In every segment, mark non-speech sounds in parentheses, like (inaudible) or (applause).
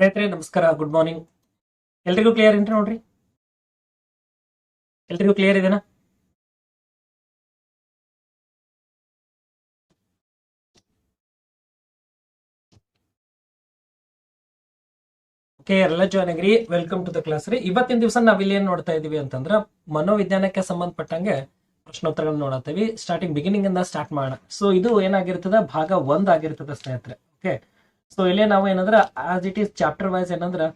ಸ್ನೇಹಿತರೆ, ನಮಸ್ಕಾರ. Good morning ಎಲ್ರಿಗೂ ಕ್ಲಿಯರ್ ಏನ್ರಿ ನೋಡ್ರಿ? ಎಲ್ರಿಗೂ ಕ್ಲಿಯರ್ ಇದೆನಾ? ಓಕೆ ಎಲ್ಲ ಜಾಯ್ನ್ ಆಗಿರಿ. ವೆಲ್ಕಮ್ ಟು ದ ಕ್ಲಾಸ್ ರೀ. ಇವತ್ತಿನ ದಿವಸ ನಾವ್ ಇಲ್ಲಿ ಏನ್ ನೋಡ್ತಾ ಇದೀವಿ ಅಂತಂದ್ರ, ಮನೋವಿಜ್ಞಾನಕ್ಕೆ ಸಂಬಂಧಪಟ್ಟಂಗೆ ಪ್ರಶ್ನೋತ್ತರಗಳನ್ನ ನೋಡತ್ತೀವಿ. ಸ್ಟಾರ್ಟಿಂಗ್ ಬಿಗಿನಿಂಗ್ ಇಂದ ಸ್ಟಾರ್ಟ್ ಮಾಡೋಣ. ಸೊ ಇದು ಏನಾಗಿರ್ತದ? ಭಾಗ ಒಂದ್ ಆಗಿರ್ತದ ಸ್ನೇಹಿತರೆ. ಓಕೆ ಸೊ ಇಲ್ಲೇ ನಾವು ಏನಂದ್ರೆ as it is chapter wise ಏನಂದ್ರೆ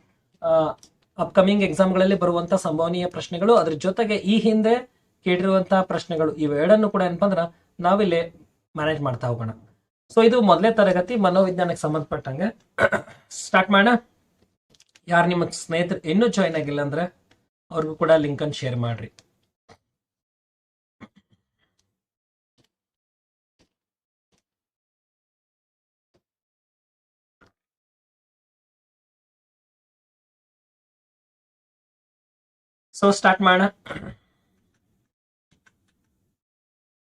ಅಪ್ಕಮಿಂಗ್ ಎಕ್ಸಾಮ್ಗಳಲ್ಲಿ ಬರುವಂತ ಸಂಭವನೀಯ ಪ್ರಶ್ನೆಗಳು, ಅದ್ರ ಜೊತೆಗೆ ಈ ಹಿಂದೆ ಕೇಳಿರುವಂತಹ ಪ್ರಶ್ನೆಗಳು ಇವೆರಡನ್ನು ಕೂಡ ಏನಪ್ಪ ಅಂದ್ರ ನಾವಿಲ್ಲಿ ಮ್ಯಾನೇಜ್ ಮಾಡ್ತಾ ಹೋಗೋಣ. ಸೊ ಇದು ಮೊದಲೇ ತರಗತಿ ಮನೋವಿಜ್ಞಾನಕ್ಕೆ ಸಂಬಂಧಪಟ್ಟಂಗೆ. ಸ್ಟಾರ್ಟ್ ಮಾಡೋಣ. ಯಾರು ನಿಮ್ಮ ಸ್ನೇಹಿತರು ಇನ್ನೂ ಜಾಯ್ನ್ ಆಗಿಲ್ಲ ಅಂದ್ರೆ, ಅವ್ರಿಗೂ ಕೂಡ ಲಿಂಕ್ ಅನ್ನು ಶೇರ್ ಮಾಡ್ರಿ. ಸೊ ಸ್ಟಾರ್ಟ್ ಮಾಡೋಣ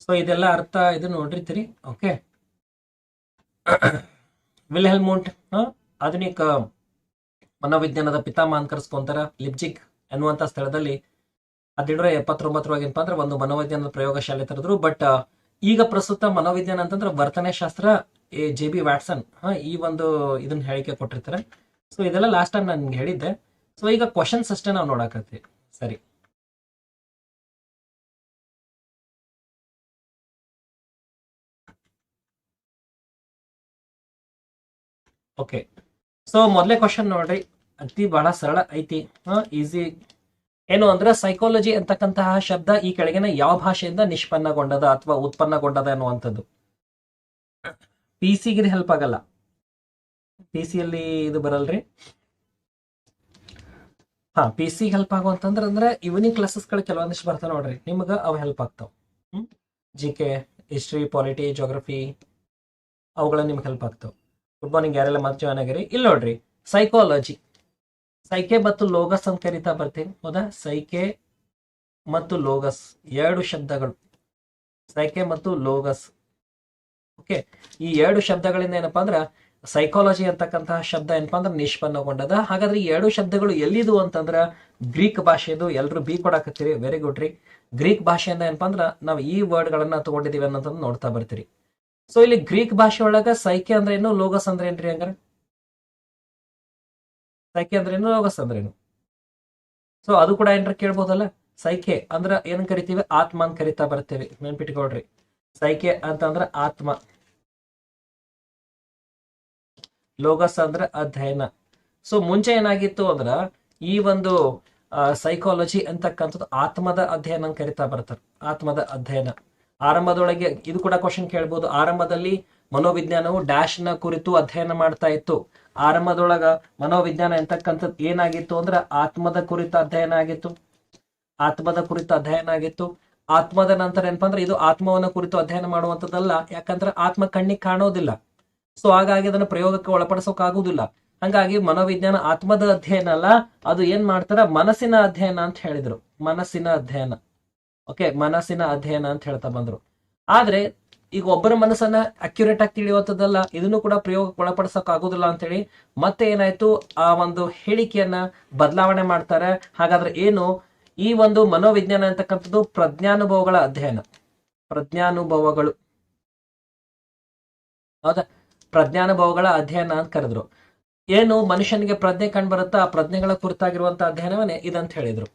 ಸೊ ಇದೆಲ್ಲ ಅರ್ಥ, ಇದು ನೋಡಿರ್ತೀರಿ ಓಕೆ ವಿಲ್ ಹೆಲ್ಮೋಂಟ್ ಆಧುನಿಕ ಮನೋವಿಜ್ಞಾನದ ಪಿತಾಮ ಅಂತ ಕರೆಸ್ಕೊಂತಾರ ಲಿಪ್ಜಿಕ್ ಎನ್ನುವಂತ ಸ್ಥಳದಲ್ಲಿ. ಹದಿನೇಳರ ಎಪ್ಪತ್ತೊಂಬತ್ತರೊಳಗೆ ಏನಪ್ಪ ಅಂದ್ರೆ ಒಂದು ಮನೋವಿಜ್ಞಾನದ ಪ್ರಯೋಗಶಾಲೆ ತರದ್ರು. ಬಟ್ ಈಗ ಪ್ರಸ್ತುತ ಮನೋವಿಜ್ಞಾನ ಅಂತಂದ್ರೆ ವರ್ತನೆ ಶಾಸ್ತ್ರ ಜೆ ಬಿ ವ್ಯಾಟ್ಸನ್ ಈ ಒಂದು ಇದನ್ನ ಹೇಳಿಕೆ ಕೊಟ್ಟಿರ್ತಾರೆ. ಸೊ ಇದೆಲ್ಲ ಲಾಸ್ಟ್ ಟೈಮ್ ನಾನು ಹೇಳಿದ್ದೆ. ಸೊ ಈಗ ಕ್ವಶನ್ಸ್ ಅಷ್ಟೇ ನಾವು ನೋಡಕತ್ತೀವಿ. ಸರಿ. ಓಕೆ. ಸೊ ಮೊದಲೇ ಕ್ವಶನ್ ನೋಡ್ರಿ. ಅತಿ ಬಹಳ ಸರಳ ಐತಿ. ಈಸಿ ಏನು ಅಂದ್ರೆ ಸೈಕಾಲಜಿ ಅಂತಕ್ಕಂತಹ ಶಬ್ದ ಈ ಕೆಳಗಿನ ಯಾವ ಭಾಷೆಯಿಂದ ನಿಷ್ಪನ್ನಗೊಂಡದ ಅಥವಾ ಉತ್ಪನ್ನಗೊಂಡದ ಅನ್ನುವಂಥದ್ದು. ಪಿ ಸಿಗೆ ಹೆಲ್ಪ್ ಆಗಲ್ಲ. ಪಿ ಸಿಯಲ್ಲಿ ಇದು ಬರಲ್ರಿ. ಹಾ ಪಿ ಸಿ ಹೆಲ್ಪ್ ಆಗುವಂತಂದ್ರ ಅಂದ್ರೆ ಈವ್ನಿಂಗ್ ಕ್ಲಾಸಸ್ಗಳು ಕೆಲವೊಂದಿಷ್ಟು ಬರ್ತಾವೆ ನೋಡ್ರಿ. ನಿಮ್ಗೆ ಅವು ಹೆಲ್ಪ್ ಆಗ್ತಾವ. G K history polity geography ಅವುಗಳ ನಿಮ್ಗೆ ಹೆಲ್ಪ್ ಆಗ್ತಾವ. ಗುಡ್ ಮಾರ್ನಿಂಗ್ ಯಾರೆಲ್ಲ ಮತ್ತೆ ಜಾಯ್ನ್ ಆಗಿರಿ? ಇಲ್ಲಿ ನೋಡ್ರಿ ಸೈಕಾಲಜಿ ಸೈಕೆ ಮತ್ತು ಲೋಗಸ್ ಅಂತ ಕರಿತಾ ಬರ್ತೀನಿ. ಹೌದಾ? ಸೈಕೆ ಮತ್ತು ಲೋಗಸ್ ಎರಡು ಶಬ್ದಗಳು. ಸೈಕೆ ಮತ್ತು ಲೋಗಸ್ ಓಕೆ ಈ ಎರಡು ಶಬ್ದಗಳಿಂದ ಏನಪ್ಪಾ ಅಂದ್ರ ಸೈಕಾಲಜಿ ಅಂತಕ್ಕಂತಹ ಶಬ್ದ ಏನಪ್ಪಾ ಅಂದ್ರೆ ನಿಷ್ಪನ್ನಗೊಂಡದ. ಹಾಗಾದ್ರೆ ಈ ಎರಡು ಶಬ್ದಗಳು ಎಲ್ಲಿದು ಅಂತಂದ್ರ ಗ್ರೀಕ್ ಭಾಷೆದು. ಎಲ್ಲರೂ ಬಿ ಕೊಡಾಕತ್ತೀರಿ? ವೆರಿ ಗುಡ್ ರೀ. ಗ್ರೀಕ್ ಭಾಷೆಯಿಂದ ಏನಪ್ಪಾ ಅಂದ್ರ ನಾವು ಈ ವರ್ಡ್ ಗಳನ್ನ ತಗೊಂಡಿದೀವಿ ಅನ್ನೋದನ್ನ ನೋಡ್ತಾ ಬರ್ತೀರಿ. ಸೊ ಇಲ್ಲಿ ಗ್ರೀಕ್ ಭಾಷೆ ಒಳಗ ಸೈಕೆ ಅಂದ್ರೆ ಏನು? ಲೋಗಸ್ ಅಂದ್ರೆ ಏನ್ರಿ ಹಂಗಾರ? ಸೈಕೆ ಅಂದ್ರೆ ಏನು? ಲೋಗಸ್ ಅಂದ್ರೆ ಏನು? ಸೊ ಅದು ಕೂಡ ಏನ್ರ ಕೇಳ್ಬೋದಲ್ಲ? ಸೈಕೆ ಅಂದ್ರ ಏನ್ ಕರಿತೀವಿ? ಆತ್ಮ ಅಂತ ಕರಿತಾ ಬರ್ತೇವೆ. ನೆನ್ಪಿಟ್ಕೊಳ್ರಿ. ಸೈಕೆ ಅಂತಂದ್ರ ಆತ್ಮ. ಲೋಗಸ್ ಅಂದ್ರೆ ಅಧ್ಯಯನ. ಸೊ ಮುಂಚೆ ಏನಾಗಿತ್ತು ಅಂದ್ರ, ಈ ಒಂದು ಸೈಕಾಲಜಿ ಅಂತಕ್ಕಂಥದ್ದು ಆತ್ಮದ ಅಧ್ಯಯನ ಕರಿತಾ ಬರ್ತಾರೆ. ಆತ್ಮದ ಅಧ್ಯಯನ. ಆರಂಭದೊಳಗೆ ಇದು ಕೂಡ ಕ್ವಶನ್ ಕೇಳ್ಬೋದು. ಆರಂಭದಲ್ಲಿ ಮನೋವಿಜ್ಞಾನವು ಡ್ಯಾಶ್ನ ಕುರಿತು ಅಧ್ಯಯನ ಮಾಡ್ತಾ ಇತ್ತು. ಆರಂಭದೊಳಗ ಮನೋವಿಜ್ಞಾನ ಎಂತಕ್ಕಂಥದ್ದು ಏನಾಗಿತ್ತು ಅಂದ್ರೆ, ಆತ್ಮದ ಕುರಿತ ಅಧ್ಯಯನ ಆಗಿತ್ತು. ಆತ್ಮದ ಕುರಿತು ಅಧ್ಯಯನ ಆಗಿತ್ತು. ಆತ್ಮದ ನಂತರ ಏನಪ್ಪಾ ಅಂದ್ರೆ, ಇದು ಆತ್ಮವನ್ನ ಕುರಿತು ಅಧ್ಯಯನ ಮಾಡುವಂಥದ್ದಲ್ಲ. ಯಾಕಂದ್ರೆ, ಆತ್ಮ ಕಣ್ಣಿಗೆ ಕಾಣೋದಿಲ್ಲ. ಸೊ ಹಾಗಾಗಿ ಅದನ್ನ ಪ್ರಯೋಗಕ್ಕೆ ಒಳಪಡಿಸೋಕಾಗುವುದಿಲ್ಲ. ಹಂಗಾಗಿ ಮನೋವಿಜ್ಞಾನ ಆತ್ಮದ ಅಧ್ಯಯನ ಅಲ್ಲ, ಅದು ಏನ್ ಮಾಡ್ತಾರ? ಮನಸ್ಸಿನ ಅಧ್ಯಯನ ಅಂತ ಹೇಳಿದ್ರು. ಮನಸ್ಸಿನ ಅಧ್ಯಯನ. ಓಕೆ ಮನಸ್ಸಿನ ಅಧ್ಯಯನ ಅಂತ ಹೇಳ್ತಾ ಬಂದ್ರು. ಆದ್ರೆ ಈಗ ಒಬ್ಬರ ಮನಸ್ಸನ್ನ ಅಕ್ಯುರೇಟ್ ಆಗಿ ತಿಳಿಯುವಂಥದ್ದಲ್ಲ ಇದನ್ನು ಕೂಡ ಪ್ರಯೋಗಕ್ಕೆ ಒಳಪಡಿಸಕ್ ಆಗುದಿಲ್ಲ ಅಂತೇಳಿ ಮತ್ತೆ ಏನಾಯ್ತು? ಆ ಒಂದು ಹೇಳಿಕೆಯನ್ನ ಬದಲಾವಣೆ ಮಾಡ್ತಾರೆ. ಹಾಗಾದ್ರೆ ಏನು? ಈ ಒಂದು ಮನೋವಿಜ್ಞಾನ ಅಂತಕ್ಕಂಥದ್ದು ಪ್ರಜ್ಞಾನುಭವಗಳ ಅಧ್ಯಯನ. ಪ್ರಜ್ಞಾನುಭವಗಳು. ಹೌದಾ? ಪ್ರಜ್ಞಾನುಭವಗಳ ಅಧ್ಯಯನ ಅಂತ ಕರೆದ್ರು. ಏನು ಮನುಷ್ಯನಿಗೆ ಪ್ರಜ್ಞೆ ಕಂಡು ಬರುತ್ತಾ, ಆ ಪ್ರಜ್ಞೆಗಳ ಕುರಿತಾಗಿರುವಂತಹ ಅಧ್ಯಯನವನ್ನೇ ಇದಂತ ಹೇಳಿದ್ರು.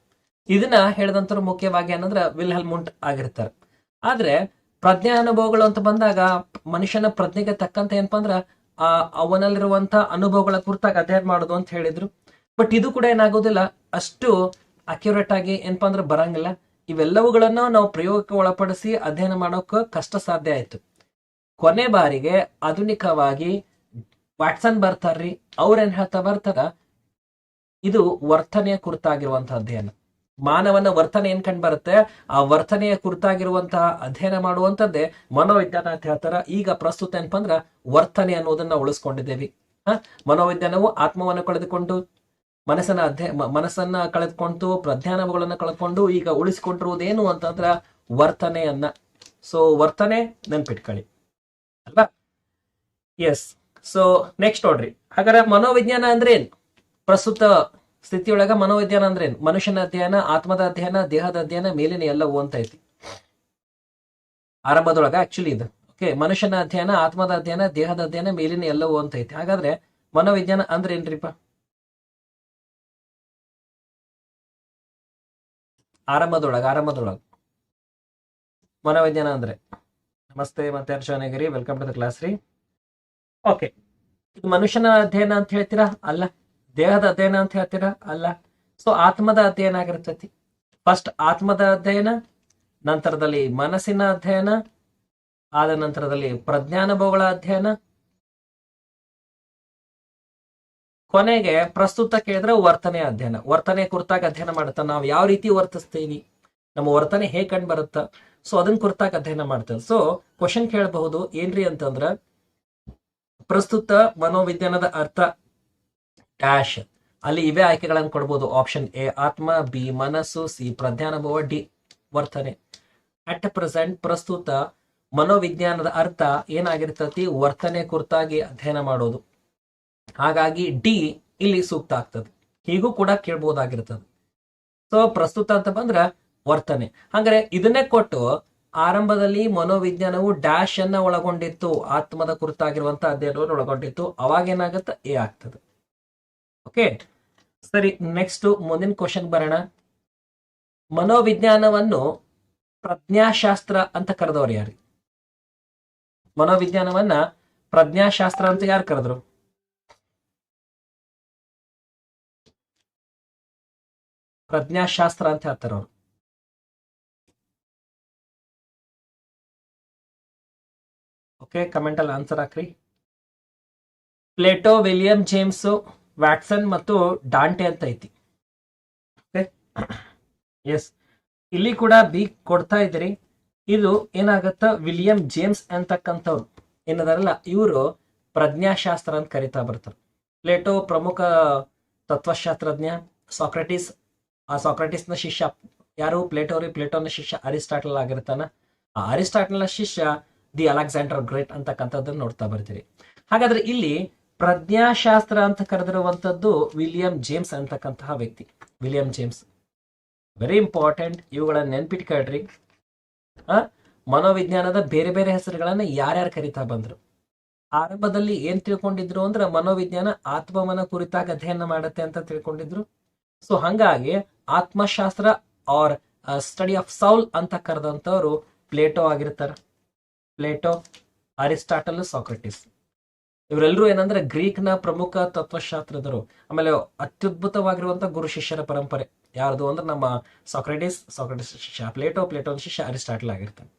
ಇದನ್ನ ಹೇಳಿದಂತರು ಮುಖ್ಯವಾಗಿ ಏನಂದ್ರೆ ವಿಲ್ ಹೆಲ್ಮುಂಟ್ ಆಗಿರ್ತಾರೆ. ಆದ್ರೆ ಪ್ರಜ್ಞಾನುಭವಗಳು ಅಂತ ಬಂದಾಗ ಮನುಷ್ಯನ ಪ್ರಜ್ಞೆಗೆ ತಕ್ಕಂತ ಏನಪ್ಪ ಅಂದ್ರ ಆ ಅವನಲ್ಲಿರುವಂತ ಅನುಭವಗಳ ಕುರಿತಾಗಿ ಅಧ್ಯಯನ ಮಾಡೋದು ಅಂತ ಹೇಳಿದ್ರು. ಬಟ್ ಇದು ಕೂಡ ಏನಾಗೋದಿಲ್ಲ, ಅಷ್ಟು ಅಕ್ಯುರೇಟ್ ಆಗಿ ಏನಪ್ಪಾ ಅಂದ್ರೆ ಬರಂಗಿಲ್ಲ. ಇವೆಲ್ಲವುಗಳನ್ನ ನಾವು ಪ್ರಯೋಗಕ್ಕೆ ಒಳಪಡಿಸಿ ಅಧ್ಯಯನ ಮಾಡೋಕೆ ಕಷ್ಟ ಸಾಧ್ಯ ಆಯ್ತು. ಕೊನೆ ಬಾರಿಗೆ ಆಧುನಿಕವಾಗಿ ವಾಟ್ಸನ್ ಬರ್ತಾರ್ರಿ ಅವ್ರೇನ್ ಹೇಳ್ತಾ ಬರ್ತಾರ? ಇದು ವರ್ತನೆಯ ಕುರಿತಾಗಿರುವಂತಹ ಅಧ್ಯಯನ. ಮಾನವನ ವರ್ತನೆ ಏನ್ ಕಂಡು ಬರುತ್ತೆ? ಆ ವರ್ತನೆಯ ಕುರಿತಾಗಿರುವಂತಹ ಅಧ್ಯಯನ ಮಾಡುವಂತದ್ದೇ ಮನೋವಿಜ್ಞಾನ ಅಂತ ಹೇಳ್ತಾರ. ಈಗ ಪ್ರಸ್ತುತ ಏನಪ್ಪಂದ್ರ ವರ್ತನೆ ಅನ್ನೋದನ್ನ ಉಳಿಸ್ಕೊಂಡಿದ್ದೇವೆ. ಹ? ಮನೋವಿಜ್ಞಾನವು ಆತ್ಮವನ್ನು ಕಳೆದುಕೊಂಡು, ಮನಸ್ಸನ್ನ ಅಧ್ಯಯ ಮನಸ್ಸನ್ನ ಕಳೆದುಕೊಂಡು ಪ್ರಜ್ಞಾನಗಳನ್ನ ಕಳೆದುಕೊಂಡು ಈಗ ಉಳಿಸಿಕೊಂಡಿರುವುದೇನು ಅಂತಂದ್ರ ವರ್ತನೆಯನ್ನ. ಸೊ ವರ್ತನೆ ನೆನ್ಪಿಟ್ಕೊಳ್ಳಿ. ಅಲ್ವಾ? ಎಸ್ ಸೊ ನೆಕ್ಸ್ಟ್ ನೋಡ್ರಿ. ಹಾಗಾದ್ರೆ ಮನೋವಿಜ್ಞಾನ ಅಂದ್ರೆ ಏನ್? ಪ್ರಸ್ತುತ ಸ್ಥಿತಿಯೊಳಗ ಮನೋವಿಜ್ಞಾನ ಅಂದ್ರೆ ಏನ್? ಮನುಷ್ಯನ ಅಧ್ಯಯನ, ಆತ್ಮದ ಅಧ್ಯಯನ, ದೇಹದ ಅಧ್ಯಯನ, ಮೇಲಿನ ಎಲ್ಲವೂ ಅಂತ ಐತಿ. ಆರಂಭದೊಳಗ ಆಕ್ಚುಲಿ ಇದು. ಓಕೆ ಮನುಷ್ಯನ ಅಧ್ಯಯನ, ಆತ್ಮದ ಅಧ್ಯಯನ, ದೇಹದ ಅಧ್ಯಯನ, ಮೇಲಿನ ಎಲ್ಲವೂ ಅಂತ ಐತಿ. ಹಾಗಾದ್ರೆ ಮನೋವಿಜ್ಞಾನ ಅಂದ್ರೆ ಏನ್ರಿಪ್ಪ ಆರಂಭದೊಳಗ ಆರಂಭದೊಳಗ. ಮನೋವಿಜ್ಞಾನ ಅಂದ್ರೆ? ನಮಸ್ತೆ, ಮತ್ತೆ Arjanagiri welcome to the class ರೀ ಓಕೆ ಇದು ಮನುಷ್ಯನ ಅಧ್ಯಯನ ಅಂತ ಹೇಳ್ತೀರಾ? ಅಲ್ಲ. ದೇಹದ ಅಧ್ಯಯನ ಅಂತ ಹೇಳ್ತೀರಾ? ಅಲ್ಲ. ಸೊ ಆತ್ಮದ ಅಧ್ಯಯನ ಆಗಿರ್ತೈತಿ. ಫಸ್ಟ್ ಆತ್ಮದ ಅಧ್ಯಯನ, ನಂತರದಲ್ಲಿ ಮನಸ್ಸಿನ ಅಧ್ಯಯನ, ಆದ ನಂತರದಲ್ಲಿ ಪ್ರಜ್ಞಾನುಭವಗಳ ಅಧ್ಯಯನ. ಕೊನೆಗೆ ಪ್ರಸ್ತುತ ಕೇಳಿದ್ರೆ ವರ್ತನೆ ಅಧ್ಯಯನ. ವರ್ತನೆ ಕುರಿತಾಗ ಅಧ್ಯಯನ ಮಾಡುತ್ತ, ನಾವು ಯಾವ ರೀತಿ ವರ್ತಿಸ್ತೀವಿ? ನಮ್ಮ ವರ್ತನೆ ಹೇಗೆ ಕಂಡು ಬರುತ್ತ? ಸೊ ಅದನ್ನ ಕುರಿತಾಗ ಅಧ್ಯಯನ ಮಾಡ್ತೇವೆ. ಸೊ ಕ್ವಶನ್ ಕೇಳಬಹುದು, ಏನ್ರಿ ಅಂತಂದ್ರ, ಪ್ರಸ್ತುತ ಮನೋವಿಜ್ಞಾನದ ಅರ್ಥ ಡ್ಯಾಶ್ ಅಲ್ಲಿ ಇವೇ ಆಯ್ಕೆಗಳನ್ನು ಕೊಡ್ಬೋದು. ಆಪ್ಷನ್ ಎ ಆತ್ಮ ಬಿ ಮನಸ್ಸು ಸಿ ಪ್ರಜ್ಞಾನುಭವ ಡಿ ವರ್ತನೆ. ಅಟ್ ಪ್ರೆಸೆಂಟ್ ಪ್ರಸ್ತುತ ಮನೋವಿಜ್ಞಾನದ ಅರ್ಥ ಏನಾಗಿರ್ತತಿ? ವರ್ತನೆ ಕುರಿತಾಗಿ ಅಧ್ಯಯನ ಮಾಡೋದು. ಹಾಗಾಗಿ ಡಿ ಇಲ್ಲಿ ಸೂಕ್ತ ಆಗ್ತದೆ. ಹೀಗೂ ಕೂಡ ಕೇಳ್ಬೋದಾಗಿರ್ತದೆ. ಸೊ ಪ್ರಸ್ತುತ ಅಂತ ಬಂದ್ರ ವರ್ತನೆ. ಹಂಗಾರೆ ಇದನ್ನೇ ಕೊಟ್ಟು ಆರಂಭದಲ್ಲಿ ಮನೋವಿಜ್ಞಾನವು ಡ್ಯಾಶ್ ಅನ್ನ ಒಳಗೊಂಡಿತ್ತು. ಆತ್ಮದ ಕುರಿತಾಗಿರುವಂತ ಅಧ್ಯಯನವನ್ನು ಒಳಗೊಂಡಿತ್ತು. ಅವಾಗ ಏನಾಗುತ್ತೆ? ಎ ಆಗ್ತದೆ. ಓಕೆ ಸರಿ ನೆಕ್ಸ್ಟ್ ಮುಂದಿನ ಕ್ವಶನ್ ಬರೋಣ. ಮನೋವಿಜ್ಞಾನವನ್ನು ಪ್ರಜ್ಞಾಶಾಸ್ತ್ರ ಅಂತ ಕರೆದವರು ಯಾರು? ಮನೋವಿಜ್ಞಾನವನ್ನ ಪ್ರಜ್ಞಾಶಾಸ್ತ್ರ ಅಂತ ಯಾರು ಕರೆದ್ರು? ಪ್ರಜ್ಞಾಶಾಸ್ತ್ರ ಅಂತ ಹೇಳ್ತಾರ ಓಕೆ ಕಮೆಂಟ್ ಅಲ್ಲಿ ಆನ್ಸರ್ ಹಾಕ್ರಿ. ಪ್ಲೇಟೋ ವಿಲಿಯಂ ಜೇಮ್ಸ್ ವ್ಯಾಟ್ಸನ್ ಮತ್ತು ಡಾಂಟೆ ಅಂತ ಐತಿ. ಓಕೆ ಎಸ್ (clears throat) ಇಲ್ಲಿ ಕೂಡ ಬಿ ಕೊಡ್ತಾ ಇದ್ರಿ ಇದು ಏನಾಗತ್ತ? William James ಅಂತಕ್ಕಂಥವ್ರು. ಏನದಾರಲ್ಲ, ಇವರು ಪ್ರಜ್ಞಾಶಾಸ್ತ್ರ ಅಂತ ಕರಿತಾ ಬರ್ತಾರೆ. ಪ್ಲೇಟೋ ಪ್ರಮುಖ ತತ್ವಶಾಸ್ತ್ರಜ್ಞ. ಸಾಕ್ರೆಟಿಸ್ ಆ ಸಾಕ್ರೆಟಿಸ್ನ ಶಿಷ್ಯ ಯಾರು? ಪ್ಲೇಟೋರಿ ಪ್ಲೇಟೋನ ಶಿಷ್ಯ ಅರಿಸ್ಟಾಟಲ್ ಆಗಿರ್ತಾನ. ಆ ಅರಿಸ್ಟಾಟಲ್ನ ಶಿಷ್ಯ ದಿ ಅಲೆಕ್ಸಾಂಡರ್ ಗ್ರೇಟ್ ಅಂತಕ್ಕಂಥದ್ದನ್ನು ನೋಡ್ತಾ ಬರ್ತೀರಿ. ಹಾಗಾದ್ರೆ ಇಲ್ಲಿ ಪ್ರಜ್ಞಾಶಾಸ್ತ್ರ ಅಂತ ಕರೆದಿರುವಂತದ್ದು ವಿಲಿಯಂ ಜೇಮ್ಸ್ ಅಂತಕ್ಕಂತಹ ವ್ಯಕ್ತಿ. William James. ವೆರಿ ಇಂಪಾರ್ಟೆಂಟ್ ಇವುಗಳನ್ನ ನೆನ್ಪಿಟ್ಕೊಳ್ರಿ ಆ, ಮನೋವಿಜ್ಞಾನದ ಬೇರೆ ಬೇರೆ ಹೆಸರುಗಳನ್ನ ಯಾರ್ಯಾರು ಕರಿತಾ ಬಂದ್ರು? ಆರಂಭದಲ್ಲಿ ಏನ್ ತಿಳ್ಕೊಂಡಿದ್ರು ಅಂದ್ರೆ ಮನೋವಿಜ್ಞಾನ ಆತ್ಮವನ ಕುರಿತಾಗ ಅಧ್ಯಯನ ಮಾಡುತ್ತೆ ಅಂತ ತಿಳ್ಕೊಂಡಿದ್ರು. ಸೊ ಹಂಗಾಗಿ ಆತ್ಮಶಾಸ್ತ್ರ ಆರ್ ಸ್ಟಡಿ ಆಫ್ ಸೌಲ್ ಅಂತ ಕರೆದಂತವ್ರು ಪ್ಲೇಟೋ ಆಗಿರ್ತಾರ. Plato, Aristotle, Socrates. ಇವರೆಲ್ಲರೂ ಏನಂದ್ರೆ ಗ್ರೀಕ್ನ ಪ್ರಮುಖ ತತ್ವಶಾಸ್ತ್ರದರು ಆಮೇಲೆ ಅತ್ಯದ್ಭುತವಾಗಿರುವಂತ ಗುರು ಶಿಷ್ಯರ ಪರಂಪರೆ. ಯಾರ್ದು ಅಂದ್ರೆ ನಮ್ಮ ಸಾಕ್ರೆಟಿಸ್ ಸಾಕ್ರೆಟಿಸ್ ಶಿಷ್ಯ, ಪ್ಲೇಟೋ, ಪ್ಲೇಟೋನ್ ಶಿಷ್ಯ ಅರಿಸ್ಟಾಟಲ್ ಆಗಿರ್ತಾನೆ.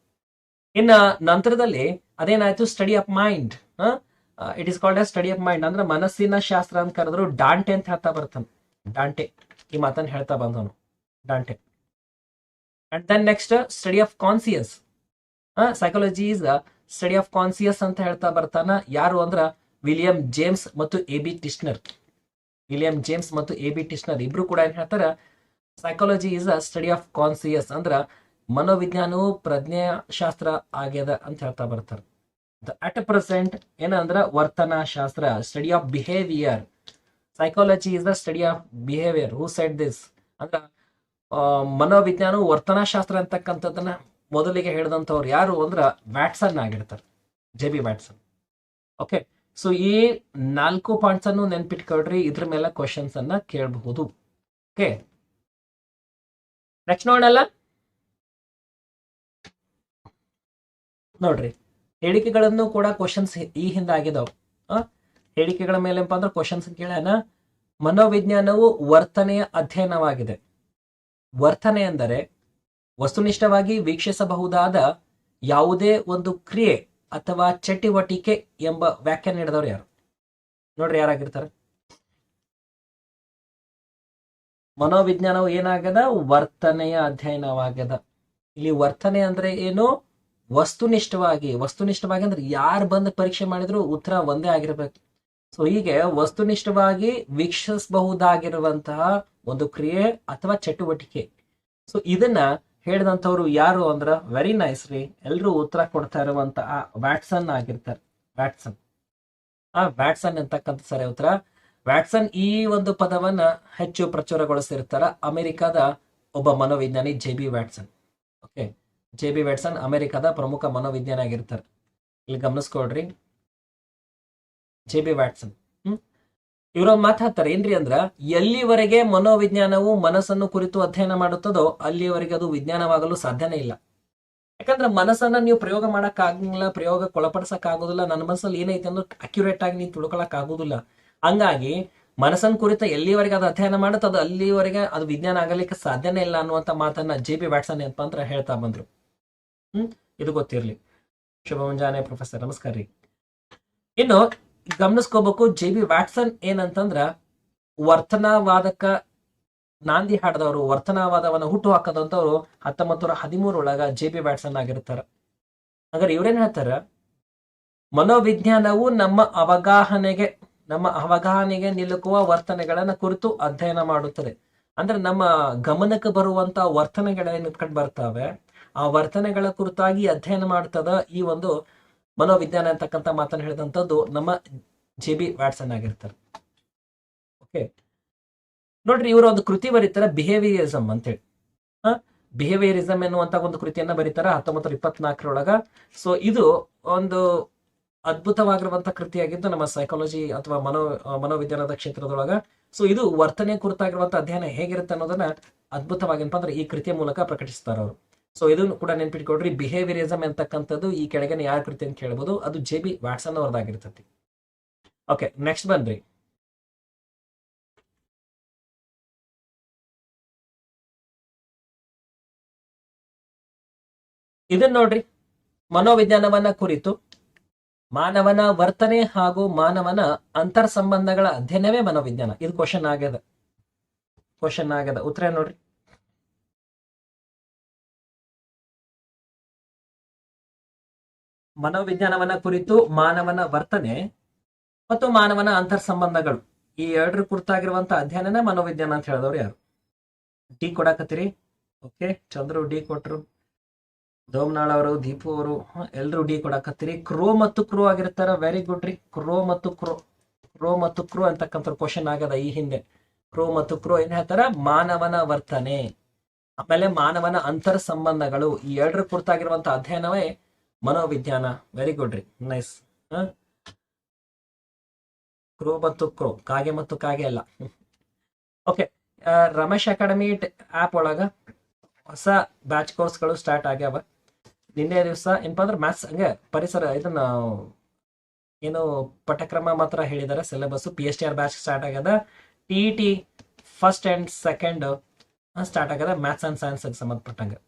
ಇನ್ನ ನಂತರದಲ್ಲಿ ಅದೇನಾಯ್ತು? Study of mind it is called study of mind ಅಂದ್ರೆ ಮನಸ್ಸಿನ ಶಾಸ್ತ್ರ ಅಂತ ಕರೆದ್ರು ಡಾಂಟೆ ಅಂತ ಹೇಳ್ತಾ ಬರ್ತಾನೆ. ಡಾಂಟೆ ಈ ಮಾತನ್ನ ಹೇಳ್ತಾ ಬಂದವನು. Dante and then next study of conscious psychology is study of conscious ಅಂತ ಹೇಳ್ತಾ ಬರ್ತಾನ. ಯಾರು ಅಂದ್ರ ವಿಲಿಯಂ ಜೇಮ್ಸ್ ಮತ್ತು E B Titchener William James ಮತ್ತು ಎ ಬಿ ಟಿಸ್ನರ್ ಇಬ್ರು ಕೂಡ ಏನ್ ಹೇಳ್ತಾರ psychology is a study of conscious ಅಂದ್ರ ಮನೋವಿಜ್ಞಾನವು ಪ್ರಜ್ಞಾಶಾಸ್ತ್ರ ಆಗ್ಯದ ಅಂತ ಹೇಳ್ತಾ ಬರ್ತಾರ. ಅಟ್ ಪ್ರೆಸೆಂಟ್ ಏನಂದ್ರ ವರ್ತನಾ ಶಾಸ್ತ್ರ study of behaviour psychology is the study of behaviour who said this ಅಂದ್ರ ಮನೋವಿಜ್ಞಾನವು ವರ್ತನಾ ಶಾಸ್ತ್ರ ಅಂತಕ್ಕಂಥದ್ದನ್ನ ಮೊದಲಿಗೆ ಹೇಳಿದಂಥವ್ರು ಯಾರು ಅಂದ್ರೆ ವ್ಯಾಟ್ಸನ್ ಆಗಿರ್ತಾರೆ, J B Watson. Okay so ಈ ನಾಲ್ಕು ಪಾಯಿಂಟ್ಸ್ ಅನ್ನು ನೆನ್ಪಿಟ್ಕೊಳ್ರಿ, ಇದ್ರ ಮೇಲೆ ಕ್ವಶನ್ಸ್ ಅನ್ನ ಕೇಳಬಹುದು. ಓಕೆ ನೆಕ್ಸ್ಟ್ ನೋಡಲ್ಲ ನೋಡ್ರಿ, ಹೇಳಿಕೆಗಳನ್ನು ಕೂಡ ಕ್ವಶನ್ಸ್ ಈ ಹಿಂದೆ ಆಗಿದಾವ್. ಹೇಳಿಕೆಗಳ ಮೇಲೆ ಏನಪ್ಪ ಅಂದ್ರೆ ಕ್ವಶನ್ಸ್ ಕೇಳೋಣ. ಮನೋವಿಜ್ಞಾನವು ವರ್ತನೆಯ ಅಧ್ಯಯನವಾಗಿದೆ. ವರ್ತನೆ ಎಂದರೆ ವಸ್ತುನಿಷ್ಠವಾಗಿ ವೀಕ್ಷಿಸಬಹುದಾದ ಯಾವುದೇ ಒಂದು ಕ್ರಿಯೆ ಅಥವಾ ಚಟುವಟಿಕೆ ಎಂಬ ವ್ಯಾಖ್ಯಾನ ನೀಡಿದವರು ಯಾರು? ನೋಡ್ರಿ ಯಾರಾಗಿರ್ತಾರೆ. ಮನೋವಿಜ್ಞಾನವು ಏನಾಗದ ವರ್ತನೆಯ ಅಧ್ಯಯನವಾಗದ ಇಲ್ಲಿ ವರ್ತನೆ ಅಂದ್ರೆ ಏನು? ವಸ್ತುನಿಷ್ಠವಾಗಿ ವಸ್ತುನಿಷ್ಠವಾಗಿ ಅಂದ್ರೆ ಯಾರು ಬಂದು ಪರೀಕ್ಷೆ ಮಾಡಿದ್ರು ಉತ್ತರ ಒಂದೇ ಆಗಿರ್ಬೇಕು. ಸೊ ಹೀಗೆ ವಸ್ತುನಿಷ್ಠವಾಗಿ ವೀಕ್ಷಿಸಬಹುದಾಗಿರುವಂತಹ ಒಂದು ಕ್ರಿಯೆ ಅಥವಾ ಚಟುವಟಿಕೆ. ಸೊ ಇದನ್ನ ಹೇಳಿದಂಥವ್ರು ಯಾರು ಅಂದ್ರ ವೆರಿ ನೈಸ್ ರೀ ಎಲ್ಲರೂ ಉತ್ತರ ಕೊಡ್ತಾ ಇರುವಂತಹ ವ್ಯಾಟ್ಸನ್ ಆಗಿರ್ತಾರೆ. ವ್ಯಾಟ್ಸನ್ ಆ ವ್ಯಾಟ್ಸನ್ ಅಂತಕ್ಕಂಥ ಸರಿ ಉತ್ತರ? ವ್ಯಾಟ್ಸನ್ ಈ ಒಂದು ಪದವನ್ನ ಹೆಚ್ಚು ಪ್ರಚುರಗೊಳಿಸಿರ್ತಾರ ಅಮೆರಿಕದ ಒಬ್ಬ ಮನೋವಿಜ್ಞಾನಿ J B Watson okay J B Watson ಅಮೆರಿಕದ ಪ್ರಮುಖ ಮನೋವಿಜ್ಞಾನಿ ಆಗಿರ್ತಾರೆ ಇಲ್ಲಿ ಗಮನಿಸ್ಕೊಡ್ರಿ ಜೆ ಬಿ ವ್ಯಾಟ್ಸನ್ ಹ್ಮ್ ಇವ್ರೊಂದು ಮಾತಾಡ್ತಾರೆ ಏನ್ರಿ ಅಂದ್ರ, ಎಲ್ಲಿವರೆಗೆ ಮನೋವಿಜ್ಞಾನವು ಮನಸ್ಸನ್ನು ಕುರಿತು ಅಧ್ಯಯನ ಮಾಡುತ್ತದೋ ಅಲ್ಲಿವರೆಗೆ ಅದು ವಿಜ್ಞಾನವಾಗಲು ಸಾಧ್ಯನೇ ಇಲ್ಲ. ಯಾಕಂದ್ರೆ ಮನಸ್ಸನ್ನ ನೀವು ಪ್ರಯೋಗ ಮಾಡಕ್ ಆಗಂಗಿಲ್ಲ ಪ್ರಯೋಗ ಒಳಪಡಿಸಕ್ ಆಗುದಿಲ್ಲ ನನ್ನ ಮನಸ್ಸಲ್ಲಿ ಏನೈತೆ ಅಂದ್ರೆ ಅಕ್ಯುರೇಟ್ ಆಗಿ ನೀವು ತಿಳ್ಕೊಳಕ್ ಆಗುದಿಲ್ಲ ಹಂಗಾಗಿ ಮನಸ್ಸನ್ ಕುರಿತ ಎಲ್ಲಿವರೆಗೆ ಅದು ಅಧ್ಯಯನ ಮಾಡುತ್ತೆ ಅದು ಅಲ್ಲಿವರೆಗೆ ಅದು ವಿಜ್ಞಾನ ಆಗಲಿಕ್ಕೆ ಸಾಧ್ಯನೇ ಇಲ್ಲ ಅನ್ನುವಂತ ಮಾತನ್ನ ಜೆ ಬಿ ವ್ಯಾಟ್ಸನ್ ಏನಪ್ಪ ಅಂತ ಹೇಳ್ತಾ ಬಂದ್ರು. ಹ್ಮ್, ಇದು ಗೊತ್ತಿರ್ಲಿ. ಶುಭ ಮುಂಜಾನೆ ಪ್ರೊಫೆಸರ್, ನಮಸ್ಕಾರ ರೀ. ಇನ್ನು ಗಮನಿಸ್ಕೋಬೇಕು. ಜೆ ಬಿ ವ್ಯಾಟ್ಸನ್ ಏನಂತಂದ್ರ ವರ್ತನಾವಾದಕ ನಾಂದಿ ಹಾಡದವರು, ವರ್ತನಾವಾದವನ್ನ ಹುಟ್ಟು ಹಾಕದಂತವ್ರು ಹತ್ತೊಂಬತ್ತು ನೂರ ಹದಿಮೂರೊಳಗ ಜೆ ಬಿ ವ್ಯಾಟ್ಸನ್ ಆಗಿರ್ತಾರ. ಹಾಗಾದ್ರೆ ಇವ್ರೇನ್ ಹೇಳ್ತಾರ? ಮನೋವಿಜ್ಞಾನವು ನಮ್ಮ ಅವಗಾಹನೆಗೆ ನಮ್ಮ ಅವಗಾಹನೆಗೆ ನಿಲುಕುವ ವರ್ತನೆಗಳನ್ನ ಕುರಿತು ಅಧ್ಯಯನ ಮಾಡುತ್ತದೆ. ಅಂದ್ರೆ ನಮ್ಮ ಗಮನಕ್ಕೆ ಬರುವಂತ ವರ್ತನೆಗಳೇನು ಕಂಡು ಬರ್ತಾವೆ? ಆ ವರ್ತನೆಗಳ ಕುರಿತಾಗಿ ಅಧ್ಯಯನ ಮಾಡ್ತದ ಈ ಒಂದು ಮನೋವಿಜ್ಞಾನ ಅಂತಕ್ಕಂಥ ಮಾತನ್ನು ಹೇಳಿದಂಥದ್ದು ನಮ್ಮ ಜೆ ಬಿ ವ್ಯಾಟ್ಸನ್ ಆಗಿರ್ತಾರೆ. ಓಕೆ ನೋಡ್ರಿ, ಇವರು ಒಂದು ಕೃತಿ ಬರೀತಾರೆ ಬಿಹೇವಿಯರಿಸಮ್ ಅಂತೇಳಿ. ಹಾ? ಬಿಹೇವಿಯರಿಸಮ್ ಎನ್ನುವಂತ ಒಂದು ಕೃತಿಯನ್ನ ಬರೀತಾರೆ ಹತ್ತೊಂಬತ್ತು ಇಪ್ಪತ್ನಾಲ್ಕರೊಳಗ. ಸೊ ಇದು ಒಂದು ಅದ್ಭುತವಾಗಿರುವಂತಹ ಕೃತಿಯಾಗಿದ್ದು ನಮ್ಮ ಸೈಕಾಲಜಿ ಅಥವಾ ಮನೋ ಮನೋವಿಜ್ಞಾನದ ಕ್ಷೇತ್ರದೊಳಗ. ಸೊ ಇದು ವರ್ತನೆ ಕುರಿತಾಗಿರುವಂತ ಅಧ್ಯಯನ ಹೇಗಿರುತ್ತೆ ಅನ್ನೋದನ್ನ ಅದ್ಭುತವಾಗಿ ಅಂದ್ರೆ ಈ ಕೃತಿಯ ಮೂಲಕ ಪ್ರಕಟಿಸ್ತಾರ ಅವರು ಸೊ ಇದನ್ನು ಕೂಡ ನೆನ್ಪಿಟ್ಕೊಡ್ರಿ ಬಿಹೇವಿಯರಿಸಮ್ ಅಂತಕ್ಕಂಥದ್ದು ಈ ಕೆಳಗಿನ ಯಾರ ಕೃತಿ ಅಂತ ಕೇಳ್ಬೋದು. ಅದು ಜೆ ಬಿ ವ್ಯಾಟ್ಸನ್ ಅವ್ರದ್ದಾಗಿರ್ತತಿ. ಓಕೆ ನೆಕ್ಸ್ಟ್ ಬನ್ರಿ ಇದನ್ನ ನೋಡ್ರಿ. ಮನೋವಿಜ್ಞಾನವನ್ನ ಕುರಿತು ಮಾನವನ ವರ್ತನೆ ಹಾಗೂ ಮಾನವನ ಅಂತರ್ ಸಂಬಂಧಗಳ ಅಧ್ಯಯನವೇ ಮನೋವಿಜ್ಞಾನ. ಇದು ಕ್ವಶನ್ ಆಗ್ಯದ. ಕ್ವಶನ್ ಆಗ್ಯದ. ಉತ್ತರ ನೋಡ್ರಿ. ಮನೋವಿಜ್ಞಾನವನ್ನ ಕುರಿತು ಮಾನವನ ವರ್ತನೆ ಮತ್ತು ಮಾನವನ ಅಂತರ್ ಸಂಬಂಧಗಳು ಈ ಎರಡರ ಕುರಿತಾಗಿರುವಂತಹ ಅಧ್ಯಯನನೇ ಮನೋವಿಜ್ಞಾನ ಅಂತ ಹೇಳಿದವ್ರು ಯಾರು? ಡಿ ಕೊಡಾಕತ್ತೀರಿ. ಓಕೆ, ಚಂದ್ರು ಡಿ ಕೊಟ್ರು, ದೋಮ್ನಾಳ್ ಅವರು, ದೀಪು ಅವರು ಎಲ್ರು ಡಿ ಕೊಡಾಕತ್ತೀರಿ. ಕ್ರೋ ಮತ್ತು ಕ್ರೋ ಆಗಿರ್ತಾರ ವೆರಿ ಗುಡ್ ರೀ. ಕ್ರೋ ಮತ್ತು ಕ್ರೋ ಕ್ರೋ ಮತ್ತು ಕ್ರೋ ಅಂತಕ್ಕಂಥ ಕ್ವಶನ್ ಆಗದ ಈ ಹಿಂದೆ. ಕ್ರೋ ಮತ್ತು ಕ್ರೋ ಏನ್ ಹೇಳ್ತಾರ? ಮಾನವನ ವರ್ತನೆ. ಆಮೇಲೆ ಮಾನವನ ಅಂತರ್ ಸಂಬಂಧಗಳು ಈ ಎರಡರ ಕುರಿತಾಗಿರುವಂತಹ ಅಧ್ಯಯನವೇ ಮನೋವಿಜ್ಞಾನ ವೆರಿ ಗುಡ್ ರೀ ನೈಸ್ ಕ್ರೋ ಮತ್ತು ಕ್ರೋ, ಕಾಗೆ ಮತ್ತು ಕಾಗೆ ಅಲ್ಲ. ಓಕೆ ರಮೇಶ್ ಅಕಾಡೆಮಿ ಆಪ್ ಒಳಗ ಹೊಸ ಬ್ಯಾಚ್ ಕೋರ್ಸ್ಗಳು ಸ್ಟಾರ್ಟ್ ಆಗ್ಯಾವ. ನಿನ್ನೆ ದಿವಸ ಏನಪ್ಪ ಅಂದ್ರೆ ಮ್ಯಾಥ್ಸ್ ಹಂಗೆ ಪರಿಸರ, ಇದನ್ನ ಏನು ಪಠ್ಯಕ್ರಮ ಮಾತ್ರ ಹೇಳಿದಾರೆ syllabus P S T R batch start ಆಗ್ಯದ. T T first and second start ಆಗ್ಯದ ಮ್ಯಾಥ್ಸ್ ಅಂಡ್ ಸೈನ್ಸ್ ಸಂಬಂಧಪಟ್ಟಂಗೆ.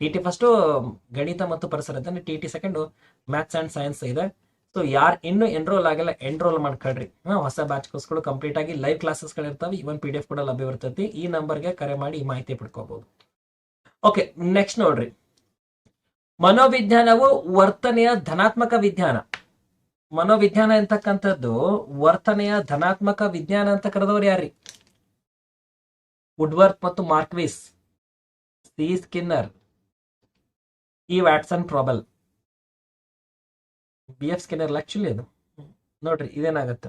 ಟಿ ಟಿ ಫಸ್ಟು ಗಣಿತ ಮತ್ತು ಪರಿಸರ ಅಂತಂದ್ರೆ T T second maths and science ಇದೆ. ಸೊ ಯಾರು ಇನ್ನೂ ಎನ್ರೋಲ್ ಆಗಿಲ್ಲ ಎನ್ರೋಲ್ ಮಾಡ್ಕೊಳ್ರಿ. ಹೊಸ ಬ್ಯಾಚ್ ಕೋರ್ಸ್ಗಳು ಕಂಪ್ಲೀಟ್ ಆಗಿ ಲೈವ್ ಕ್ಲಾಸಸ್ಗಳು ಇರ್ತವೆ ಇವನ್ ಪಿ ಡಿ ಎಫ್ ಕೂಡ ಲಭ್ಯ ಇರ್ತೈತಿ ಈ ನಂಬರ್ಗೆ ಕರೆ ಮಾಡಿ ಈ ಮಾಹಿತಿ ಪಡ್ಕೋಬಹುದು ಓಕೆ ನೆಕ್ಸ್ಟ್ ನೋಡ್ರಿ. ಮನೋವಿಜ್ಞಾನವು ವರ್ತನೆಯ ಧನಾತ್ಮಕ ವಿಜ್ಞಾನ. ಮನೋವಿಜ್ಞಾನ ಅಂತಕ್ಕಂಥದ್ದು ವರ್ತನೆಯ ಧನಾತ್ಮಕ ವಿಜ್ಞಾನ ಅಂತ ಕರೆದವ್ರು ಯಾರ್ರಿ? ವುಡ್ವರ್ತ್ ಮತ್ತು ಮಾರ್ಕ್ವಿಸ್ ಸಿ ಸ್ಕಿನ್ನರ್ ಈ Watson Froebel B F Skinner actually ಅದು. ನೋಡ್ರಿ, ಇದೇನಾಗತ್ತೆ?